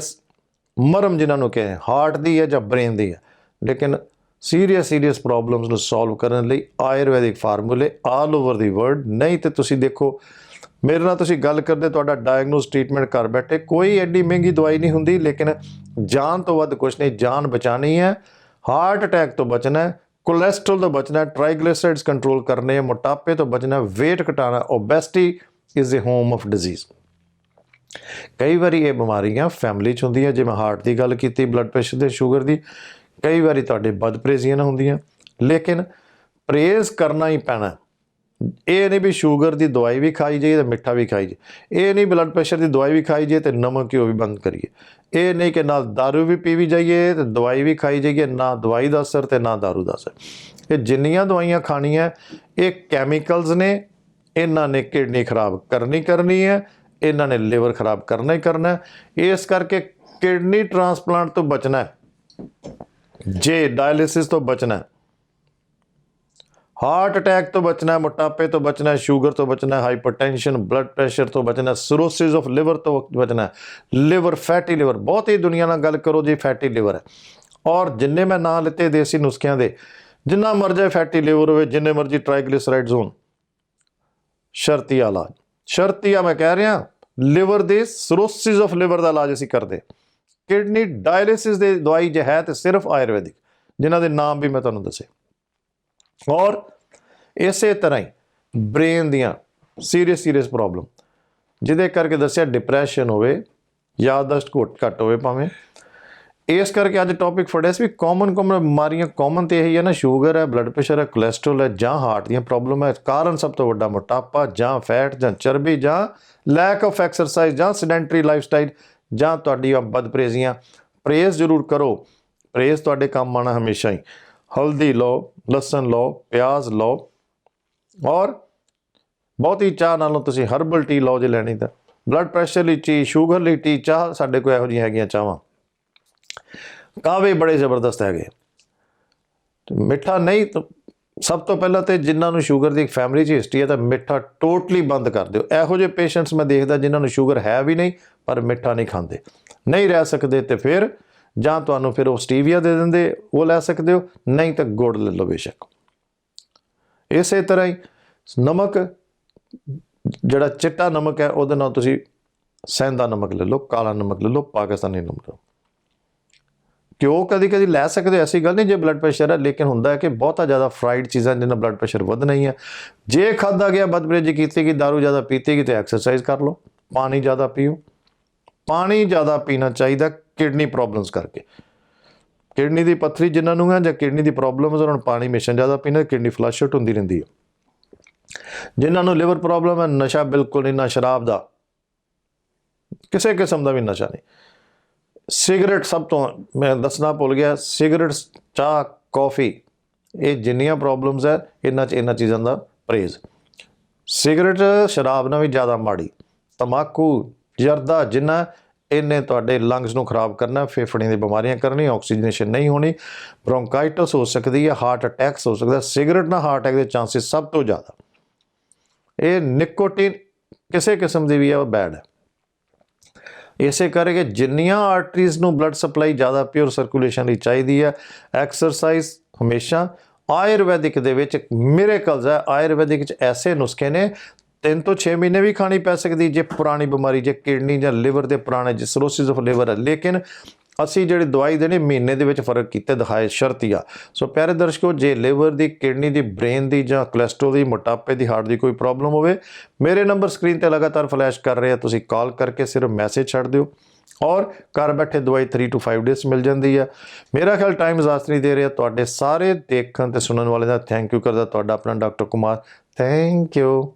ਮਰਮ ਜਿਨ੍ਹਾਂ ਨੂੰ ਕਹੇ, ਹਾਰਟ ਦੀ ਹੈ ਜਾਂ ਬ੍ਰੇਨ ਦੀ ਹੈ, ਲੇਕਿਨ ਸੀਰੀਅਸ ਸੀਰੀਅਸ ਪ੍ਰੋਬਲਮਸ ਨੂੰ ਸੋਲਵ ਕਰਨ ਲਈ ਆਯੁਰਵੈਦਿਕ ਫਾਰਮੂਲੇ ਆਲ ਓਵਰ ਦੀ ਵਰਲਡ। ਨਹੀਂ ਤੇ ਤੁਸੀਂ ਦੇਖੋ ਮੇਰੇ ਨਾਲ ਤੁਸੀਂ ਗੱਲ ਕਰਦੇ, ਤੁਹਾਡਾ ਡਾਇਗਨੋਸ ਟ੍ਰੀਟਮੈਂਟ ਕਰ ਬੈਠੇ, ਕੋਈ ਐਡੀ ਮਹਿੰਗੀ ਦਵਾਈ ਨਹੀਂ ਹੁੰਦੀ, ਲੇਕਿਨ ਜਾਨ ਤੋਂ ਵੱਧ ਕੁਝ ਨਹੀਂ, ਜਾਨ ਬਚਾਣੀ ਹੈ ਹਾਰਟ ਅਟੈਕ ਤੋਂ ਬਚਣਾ ਹੈ ਕੋਲੇਸਟ੍ਰੋਲ ਤੋਂ ਬਚਣਾ ਹੈ ਟ੍ਰਾਈਗਲਿਸਰਾਈਡਸ ਕੰਟਰੋਲ ਕਰਨੇ ਹੈ, ਮੋਟਾਪੇ ਤੋਂ ਬਚਣਾ ਹੈ, weight ਘਟਾਣਾ obesity is a home of disease ਕਈ ਵਾਰੀ ਇਹ ਬਿਮਾਰੀਆਂ ਫੈਮਿਲੀ ਚ ਹੁੰਦੀਆਂ ਜਿਵੇਂ ਹਾਰਟ ਦੀ ਗੱਲ ਕੀਤੀ ਬਲੱਡ ਪ੍ਰੈਸ਼ਰ ਤੇ ਸ਼ੂਗਰ ਦੀ, ਕਈ ਵਾਰੀ ਤੁਹਾਡੇ ਬਦਪਰੇਜ਼ੀਆਂ ਨਾਲ ਹੁੰਦੀਆਂ, ਲੇਕਿਨ ਪ੍ਰੇਜ਼ ਕਰਨਾ ਹੀ ਪੈਣਾ ਇਹ ਨਹੀਂ ਵੀ ਸ਼ੂਗਰ ਦੀ ਦਵਾਈ ਵੀ ਖਾਈ ਜਾਈਏ ਤੇ ਮਿੱਠਾ ਵੀ ਖਾਈ ਜਾਈਏ ਇਹ ਨਹੀਂ ਬਲੱਡ ਪ੍ਰੈਸ਼ਰ ਦੀ ਦਵਾਈ ਵੀ ਖਾਈ ਜਾਈਏ ਤੇ ਨਮਕ ਘਿਓ ਵੀ ਬੰਦ ਕਰੀਏ ਇਹ ਨਹੀਂ ਕਿ ਨਾਲ दारू ਵੀ ਪੀ ਵੀ ਜਾਈਏ ਤੇ ਦਵਾਈ ਵੀ ਖਾਈ ਜਾਈਏ ਨਾ ਦਵਾਈ ਦਾ ਅਸਰ ਤੇ ਨਾ दारू ਦਾ ਅਸਰ ਇਹ ਜਿੰਨੀਆਂ ਦਵਾਈਆਂ ਖਾਣੀਆਂ ਇਹ ਕੈਮੀਕਲਸ ਨੇ ਇਹਨਾਂ ਨੇ ਕਿਡਨੀ ਖਰਾਬ ਕਰਨੀ ਕਰਨੀ ਹੈ ਇਹਨਾਂ ਨੇ ਲਿਵਰ ਖਰਾਬ ਕਰਨਾ ਹੀ ਕਰਨਾ ਹੈ ਇਸ ਕਰਕੇ ਕਿਡਨੀ ਟ੍ਰਾਂਸਪਲਾਂਟ ਤੋਂ ਬਚਣਾ ਹੈ ਜੇ ਡਾਇਲਿਸਿਸ ਤੋਂ ਬਚਣਾ ਹੈ ਹਾਰਟ ਅਟੈਕ ਤੋਂ ਬਚਣਾ ਮੋਟਾਪੇ ਤੋਂ ਬਚਣਾ ਸ਼ੂਗਰ ਤੋਂ ਬਚਣਾ ਹਾਈਪਰਟੈਂਸ਼ਨ ਬਲੱਡ ਪ੍ਰੈਸ਼ਰ ਤੋਂ ਬਚਣਾ ਹੈ ਸਿਰੋਸਿਸ ਆਫ ਲਿਵਰ ਤੋਂ ਬਚਣਾ ਲਿਵਰ ਫੈਟੀ ਲਿਵਰ ਬਹੁਤ ਹੀ ਦੁਨੀਆ ਨਾਲ ਗੱਲ ਕਰੋ ਜੀ ਫੈਟੀ ਲਿਵਰ ਹੈ। ਔਰ ਜਿੰਨੇ ਮੈਂ ਨਾਂ ਲਿੱਤੇ ਦੇਸੀ ਨੁਸਖਿਆਂ ਦੇ, ਜਿੰਨਾ ਮਰਜ਼ੀ ਫੈਟੀ ਲਿਵਰ ਹੋਵੇ, ਜਿੰਨੇ ਮਰਜ਼ੀ ਟ੍ਰਾਈਗਲਿਸਰਾਈਡਸ ਹੋਣ ਸ਼ਰਤੀਆ ਇਲਾਜ ਸ਼ਰਤੀਆ ਮੈਂ ਕਹਿ ਰਿਹਾ ਲਿਵਰ ਦੇ ਸਿਰੋਸਿਸ ਆਫ ਲਿਵਰ ਦਾ ਇਲਾਜ ਅਸੀਂ ਕਰਦੇ ਕਿਡਨੀ ਡਾਇਲਿਸਿਸ ਦੇ ਦਵਾਈ ਜੇ ਹੈ ਤੇ ਸਿਰਫ ਆਯੁਰਵੈਦਿਕ, ਜਿਨ੍ਹਾਂ ਦੇ ਨਾਮ ਵੀ ਮੈਂ ਤੁਹਾਨੂੰ ਦੱਸੇ। ਔਰ ਇਸੇ ਤਰ੍ਹਾਂ ਹੀ ਬ੍ਰੇਨ ਦੀਆਂ ਸੀਰੀਅਸ ਸੀਰੀਅਸ ਪ੍ਰੋਬਲਮ ਜਿਹਦੇ ਕਰਕੇ ਦੱਸਿਆ ਡਿਪਰੈਸ਼ਨ ਹੋਵੇ, ਯਾਦਦਾਸ਼ਤ ਘਟ ਘਟ ਹੋਵੇ ਭਾਵੇਂ। ਇਸ ਕਰਕੇ ਅੱਜ ਟੌਪਿਕ ਫੜਿਆ ਸੀ ਵੀ ਕਾਮਨ ਕਾਮਨ ਬਿਮਾਰੀਆਂ ਕਾਮਨ ਤੇ ਇਹੀ ਹੈ ਨਾ ਸ਼ੂਗਰ ਹੈ ਬਲੱਡ ਪ੍ਰੈਸ਼ਰ ਹੈ ਕੋਲੇਸਟ੍ਰੋਲ ਹੈ, ਜਾਂ ਹਾਰਟ ਦੀਆਂ ਪ੍ਰੋਬਲਮ ਹੈ ਕਾਰਨ ਸਭ ਤੋਂ ਵੱਡਾ ਮੋਟਾਪਾ ਜਾਂ ਫੈਟ ਜਾਂ ਚਰਬੀ ਜਾਂ ਲੈਕ ਆਫ ਐਕਸਰਸਾਈਜ਼ ਜਾਂ ਸੈਡੈਂਟਰੀ ਲਾਈਫਸਟਾਈਲ ਜਾਂ ਤੁਹਾਡੀ ਬਦਪਰੇਜ਼ੀਆਂ ਪ੍ਰੇਜ਼ ਜ਼ਰੂਰ ਕਰੋ। ਪ੍ਰੇਜ਼ ਤੁਹਾਡੇ ਕੰਮ ਆਣਾ ਹਮੇਸ਼ਾ ਹੀ। ਹਲਦੀ ਲਓ ਲਸਣ ਲਓ, ਪਿਆਜ਼ ਲਓ ਔਰ ਬਹੁਤ ਹੀ ਚਾਹ ਨਾਲੋਂ ਤੁਸੀਂ ਹਰਬਲ ਟੀ ਲਓ ਜੇ ਲੈਣੀ ਤਾਂ। ਬਲੱਡ ਪ੍ਰੈਸ਼ਰ ਲਈ ਟੀ ਸ਼ੂਗਰ ਲਈ ਟੀ ਚਾਹ ਸਾਡੇ ਕੋਲ ਇਹੋ ਜਿਹੀਆਂ ਹੈਗੀਆਂ ਚਾਹਾਂ ਕਾਵੇ ਬੜੇ ਜ਼ਬਰਦਸਤ ਹੈਗੇ। ਮਿੱਠਾ ਨਹੀਂ ਤਾਂ ਸਭ ਤੋਂ ਪਹਿਲਾਂ ਤੇ ਜਿਨ੍ਹਾਂ ਨੂੰ ਸ਼ੂਗਰ ਦੀ ਇੱਕ ਫੈਮਿਲੀ 'ਚ ਹਿਸਟਰੀ ਹੈ ਤਾਂ ਮਿੱਠਾ ਟੋਟਲੀ ਬੰਦ ਕਰ ਦਿਓ। ਇਹੋ ਜਿਹੇ ਪੇਸ਼ੈਂਟਸ ਮੈਂ ਦੇਖਦਾ ਜਿਨ੍ਹਾਂ ਨੂੰ ਸ਼ੂਗਰ ਹੈ ਵੀ ਨਹੀਂ, ਪਰ ਮਿੱਠਾ ਨਹੀਂ ਖਾਂਦੇ। ਨਹੀਂ ਰਹਿ ਸਕਦੇ ਤੇ ਫਿਰ ਜਾਂ ਤੁਹਾਨੂੰ ਫਿਰ ਉਹ ਸਟੀਵੀਆ ਦੇ ਦਿੰਦੇ ਉਹ ਲੈ ਸਕਦੇ ਹੋ ਨਹੀਂ ਤਾਂ ਗੁੜ ਲੈ ਲਓ ਬੇਸ਼ੱਕ। ਇਸੇ ਤਰ੍ਹਾਂ ਹੀ ਨਮਕ ਜਿਹੜਾ ਚਿੱਟਾ ਨਮਕ ਹੈ ਉਹਦੇ ਨਾਲ ਤੁਸੀਂ ਸੈਂਦਾ ਨਮਕ ਲੈ ਲਓ ਕਾਲਾ ਨਮਕ ਲੈ ਲਓ ਪਾਕਿਸਤਾਨੀ ਨਮਕ ਲਓ। ਕਿਉਂ ਕਦੀ ਕਦੀ ਲੈ ਸਕਦੇ ਹੋ, ਐਸੀ ਗੱਲ ਨਹੀਂ ਜੇ ਬਲੱਡ ਪ੍ਰੈਸ਼ਰ ਹੈ ਲੇਕਿਨ ਹੁੰਦਾ ਹੈ ਕਿ ਬਹੁਤਾ ਜ਼ਿਆਦਾ ਫਰਾਈਡ ਚੀਜ਼ਾਂ ਜਿਹਨਾਂ ਬਲੱਡ ਪ੍ਰੈਸ਼ਰ ਵਧਣਾ ਹੀ ਹੈ। ਜੇ ਖਾਦਾ ਗਿਆ ਬਦਪਰੇਜੀ ਕੀਤੀ ਕਿ दारू ਜ਼ਿਆਦਾ ਪੀਤੀ ਕਿ ਤੇ ਐਕਸਰਸਾਈਜ਼ ਕਰ ਲਓ ਪਾਣੀ ਜ਼ਿਆਦਾ ਪੀਓ। ਪਾਣੀ ਜ਼ਿਆਦਾ ਪੀਣਾ ਚਾਹੀਦਾ ਕਿਡਨੀ ਪ੍ਰੋਬਲਮਸ ਕਰਕੇ। ਕਿਡਨੀ ਦੀ ਪੱਥਰੀ ਜਿਨ੍ਹਾਂ ਨੂੰ ਹੈ ਜਾਂ ਕਿਡਨੀ ਦੀ ਪ੍ਰੋਬਲਮਸ ਉਹਨਾਂ ਨੂੰ ਪਾਣੀ ਮਿਸ਼ਨ ਜ਼ਿਆਦਾ ਪੀਣਾ, ਕਿਡਨੀ ਫਲਸ਼ ਆਊਟ ਹੁੰਦੀ ਰਹਿੰਦੀ ਹੈ ਜਿਨ੍ਹਾਂ ਨੂੰ ਲਿਵਰ ਪ੍ਰੋਬਲਮ ਹੈ ਨਸ਼ਾ ਬਿਲਕੁਲ ਨਹੀਂ, ਨਾ ਸ਼ਰਾਬ ਦਾ। ਕਿਸੇ ਕਿਸਮ ਦਾ ਵੀ ਨਸ਼ਾ ਨਹੀਂ। ਸਿਗਰਟ ਸਭ ਤੋਂ, ਮੈਂ ਦੱਸਣਾ ਭੁੱਲ ਗਿਆ ਸਿਗਰਟ ਚਾਹ ਕਾਫੀ ਇਹ ਜਿੰਨੀਆਂ ਪ੍ਰੋਬਲਮਸ ਹੈ ਇਹਨਾਂ ਚ ਇਹਨਾਂ ਚੀਜ਼ਾਂ ਦਾ ਪਰਹੇਜ਼ ਸਿਗਰਟ ਸ਼ਰਾਬ ਨਾਲ ਵੀ ਜ਼ਿਆਦਾ ਮਾੜੀ। ਤਮਾਕੂ, ਜਰਦਾ, ਜਿੰਨਾ ਇਹਨੇ ਤੁਹਾਡੇ ਲੰਗਸ ਨੂੰ ਖਰਾਬ ਕਰਨਾ, ਫੇਫੜਿਆਂ ਦੀ ਬਿਮਾਰੀਆਂ ਕਰਨੀ ਆਕਸੀਜਨੇਸ਼ਨ ਨਹੀਂ ਹੋਣੀ ਬ੍ਰੋਂਕਾਈਟਸ ਹੋ ਸਕਦੀ ਹੈ ਹਾਰਟ ਅਟੈਕਸ ਹੋ ਸਕਦਾ ਸਿਗਰਟ ਨਾਲ ਹਾਰਟ ਅਟੈਕ ਦੇ ਚਾਂਸਸ ਸਭ ਤੋਂ ਜ਼ਿਆਦਾ। ਇਹ ਨਿਕੋਟਿਨ ਕਿਸੇ ਕਿਸਮ ਦੀ ਵੀ ਹੈ, ਉਹ ਬੈਡ ਹੈ। ਇਸੇ ਕਰਕੇ ਜਿੰਨੀਆਂ ਆਰਟਰੀਜ਼ ਨੂੰ ਬਲੱਡ ਸਪਲਾਈ ਜ਼ਿਆਦਾ ਪਿਓਰ ਸਰਕੂਲੇਸ਼ਨ ਲਈ ਚਾਹੀਦੀ ਹੈ ਐਕਸਰਸਾਈਜ਼ ਹਮੇਸ਼ਾ ਆਯੁਰਵੈਦਿਕ ਦੇ ਵਿੱਚ ਮਿਰੇਕਲਸ ਹੈ, ਆਯੁਰਵੈਦਿਕ ਚ ਐਸੇ ਨੁਸਖੇ ਨੇ ਤਿੰਨ ਤੋਂ 6 ਮਹੀਨੇ ਵੀ ਖਾਣੀ ਪੈ ਸਕਦੀ ਜੇ ਪੁਰਾਣੀ ਬਿਮਾਰੀ, ਜੇ ਕਿਡਨੀ ਜਾਂ ਲਿਵਰ ਦੇ ਪੁਰਾਣੇ, ਜੇ ਸਰੋਸਿਸ ਆਫ ਲਿਵਰ ਹੈ। ਲੇਕਿਨ ਅਸੀਂ ਜਿਹੜੀ ਦਵਾਈ ਦੇਣੀ, ਮਹੀਨੇ ਦੇ ਵਿੱਚ ਫ਼ਰਕ ਕੀਤੇ, ਦਿਖਾਏ ਸ਼ਰਤੀਆ ਸੋ ਪਿਆਰੇ ਦਰਸ਼ਕੋ, ਜੇ ਲਿਵਰ ਦੀ, ਕਿਡਨੀ ਦੀ, ਬ੍ਰੇਨ ਦੀ ਜਾਂ ਕੋਲੇਸਟ੍ਰੋਲ ਦੀ, ਮੋਟਾਪੇ ਦੀ, ਹਾਰਟ ਦੀ ਕੋਈ ਪ੍ਰੋਬਲਮ ਹੋਵੇ, ਮੇਰੇ ਨੰਬਰ ਸਕਰੀਨ ਤੇ ਲਗਾਤਾਰ ਫਲੈਸ਼ ਕਰ ਰਹੇ ਆ। ਤੁਸੀਂ ਕਾਲ ਕਰਕੇ ਸਿਰਫ ਮੈਸੇਜ ਛੱਡ ਦਿਓ ਔਰ ਘਰ ਬੈਠੇ ਦਵਾਈ 3 ਟੂ 5 ਡੇਜ਼ ਮਿਲ ਜਾਂਦੀ ਹੈ ਮੇਰਾ ਖਿਆਲ ਟਾਈਮ ਇਜਾਜ਼ਤ ਨਹੀਂ ਦੇ ਰਿਹਾ। ਤੁਹਾਡੇ ਸਾਰੇ ਦੇਖਣ ਤੇ ਸੁਣਨ ਵਾਲੇ ਦਾ ਥੈਂਕ ਯੂ ਕਰਦਾ। ਤੁਹਾਡਾ ਆਪਣਾ ਡਾਕਟਰ ਕੁਮਾਰ ਥੈਂਕ ਯੂ